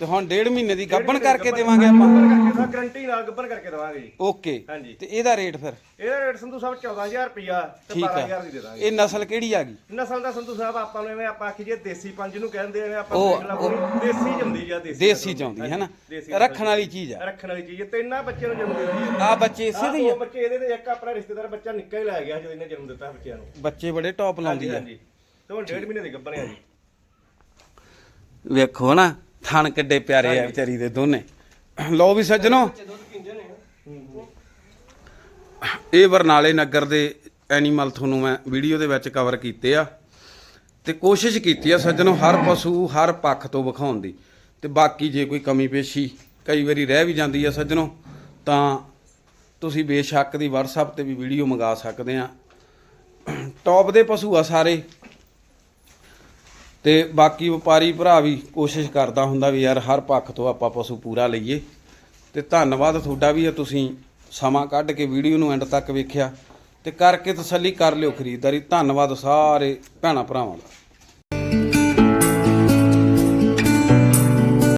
ਤੇ ਹੁਣ ਡੇਢ ਮਹੀਨੇ ਦੀ ਗੱਬਣ ਕਰਕੇ ਦੇਵਾਂਗੇ ਆਪਾਂ। ਗਰੰਟੀ ਨਾਲ ਗੱਬਰ ਕਰਕੇ ਦਵਾਂਗੇ ਜੀ। ਓਕੇ। ਹਾਂਜੀ। ਤੇ ਇਹਦਾ ਰੇਟ ਫਿਰ? ਇਹਦਾ ਰੇਟ ਸੰਧੂ ਸਾਹਿਬ 14000 ਰੁਪਿਆ ਤੇ ਠੀਕ ਆ। 12000 ਦੀ ਦੇ ਦਾਂਗੇ। ਇਹ ਨਸਲ ਕਿਹੜੀ ਆ ਗਈ? ਨਸਲ ਦਾ ਸੰਧੂ ਸਾਹਿਬ ਆਪਾਂ ਨੂੰ ਐਵੇਂ ਆਪਾਂ ਆਖੀ ਜੇ ਦੇਸੀ ਪੰਜ ਨੂੰ ਕਹਿੰਦੇ ਐਵੇਂ ਆਪਾਂ ਉਹ- ਦੇਖ ਲਾ ਪੂਰੀ ਦੇਸੀ ਜੰਮਦੀ ਜਾਂ ਦੇਸੀ ਦੇਸੀ ਚਾਉਂਦੀ। ਹੈ ਨਾ? ਦੇਸੀ ਰੱਖਣ ਵਾਲੀ ਚੀਜ਼ ਆ। ਰੱਖਣ ਵਾਲੀ ਚੀਜ਼ ਹੈ ਤੇ ਇਹਨਾਂ ਬੱਚਿਆਂ ਨੂੰ ਜਨਮ ਦਿੱਤੀ ਹੈ ਆ ਬੱਚੇ ਇਸੇ ਦੇ ਹੀ ਆਹ ਆ। ਦੋ ਬੱਚੇ ਇਹਦੇ ਤੇ ਇੱਕ ਆਪਣਾ ਰਿਸ਼ਤੇਦਾਰ ਬੱਚਾ ਨਿੱਕਾ ਹੀ ਲੈ ਗਿਆ ਜਦੋਂ ਇਹਨੇ ਜਨਮ ਦਿੱਤਾ ਬੱਚਿਆਂ ਨੂੰ। ਬੱਚੇ ਬੜੇ ਟੌਪ ਲਾਉਂਦੀ ਆ। ਹਾਂਜੀ। ਤੇ ਹੁਣ ਡੇਢ ਮਹੀਨੇ ਦੇ ਗੱਭਣੇ ਆ ਜੀ। ਵੇਖੋ ਨਾ ਥਣ ਕਿੱਡੇ ਪਿਆਰੇ ਆ ਵਿਚਾਰੀ ਦੇ ਦੋਨੇ। ਲਓ ਵੀ ਸੱਜਣੋ। ਇਹ ਬਰਨਾਲੇ ਨਗਰ ਦੇ ਐਨੀਮਲ ਤੁਹਾਨੂੰ ਮੈਂ ਵੀਡੀਓ ਦੇ ਵਿੱਚ ਕਵਰ ਕੀਤੇ ਆ ਤੇ ਕੋਸ਼ਿਸ਼ ਕੀਤੀ ਆ ਸੱਜਣੋ ਹਰ ਪਸ਼ੂ ਹਰ ਪੱਖ ਤੋਂ ਵਿਖਾਉਣ ਦੀ। ਤੇ ਬਾਕੀ ਜੇ ਕੋਈ ਕਮੀ ਪੇਸ਼ੀ ਕਈ ਵਾਰੀ ਰਹਿ ਵੀ ਜਾਂਦੀ ਆ ਸੱਜਣੋ ਤਾਂ ਤੁਸੀਂ ਬੇਸ਼ੱਕ ਦੀ WhatsApp ਤੇ ਵੀ ਵੀਡੀਓ ਮੰਗਾ ਸਕਦੇ ਆ। ਟੌਪ ਦੇ ਪਸ਼ੂ ਆ ਸਾਰੇ। ਤੇ ਬਾਕੀ ਵਪਾਰੀ ਭਰਾ ਵੀ ਕੋਸ਼ਿਸ਼ ਕਰਦਾ ਹੁੰਦਾ ਵੀ ਯਾਰ ਹਰ ਪੱਖ ਤੋਂ ਆਪਾਂ ਪਸ਼ੂ ਪੂਰਾ ਲਈਏ। ਤੇ ਧੰਨਵਾਦ ਤੁਹਾਡਾ ਵੀ ਆ, ਤੁਸੀਂ ਸਮਾਂ ਕੱਢ ਕੇ ਵੀਡੀਓ ਨੂੰ ਐਂਡ ਤੱਕ ਵੇਖਿਆ ਤੇ ਕਰਕੇ ਤਸੱਲੀ ਕਰ ਲਿਓ ਖਰੀਦਦਾਰੀ। ਧੰਨਵਾਦ ਸਾਰੇ ਭੈਣਾਂ ਭਰਾਵਾਂ ਦਾ।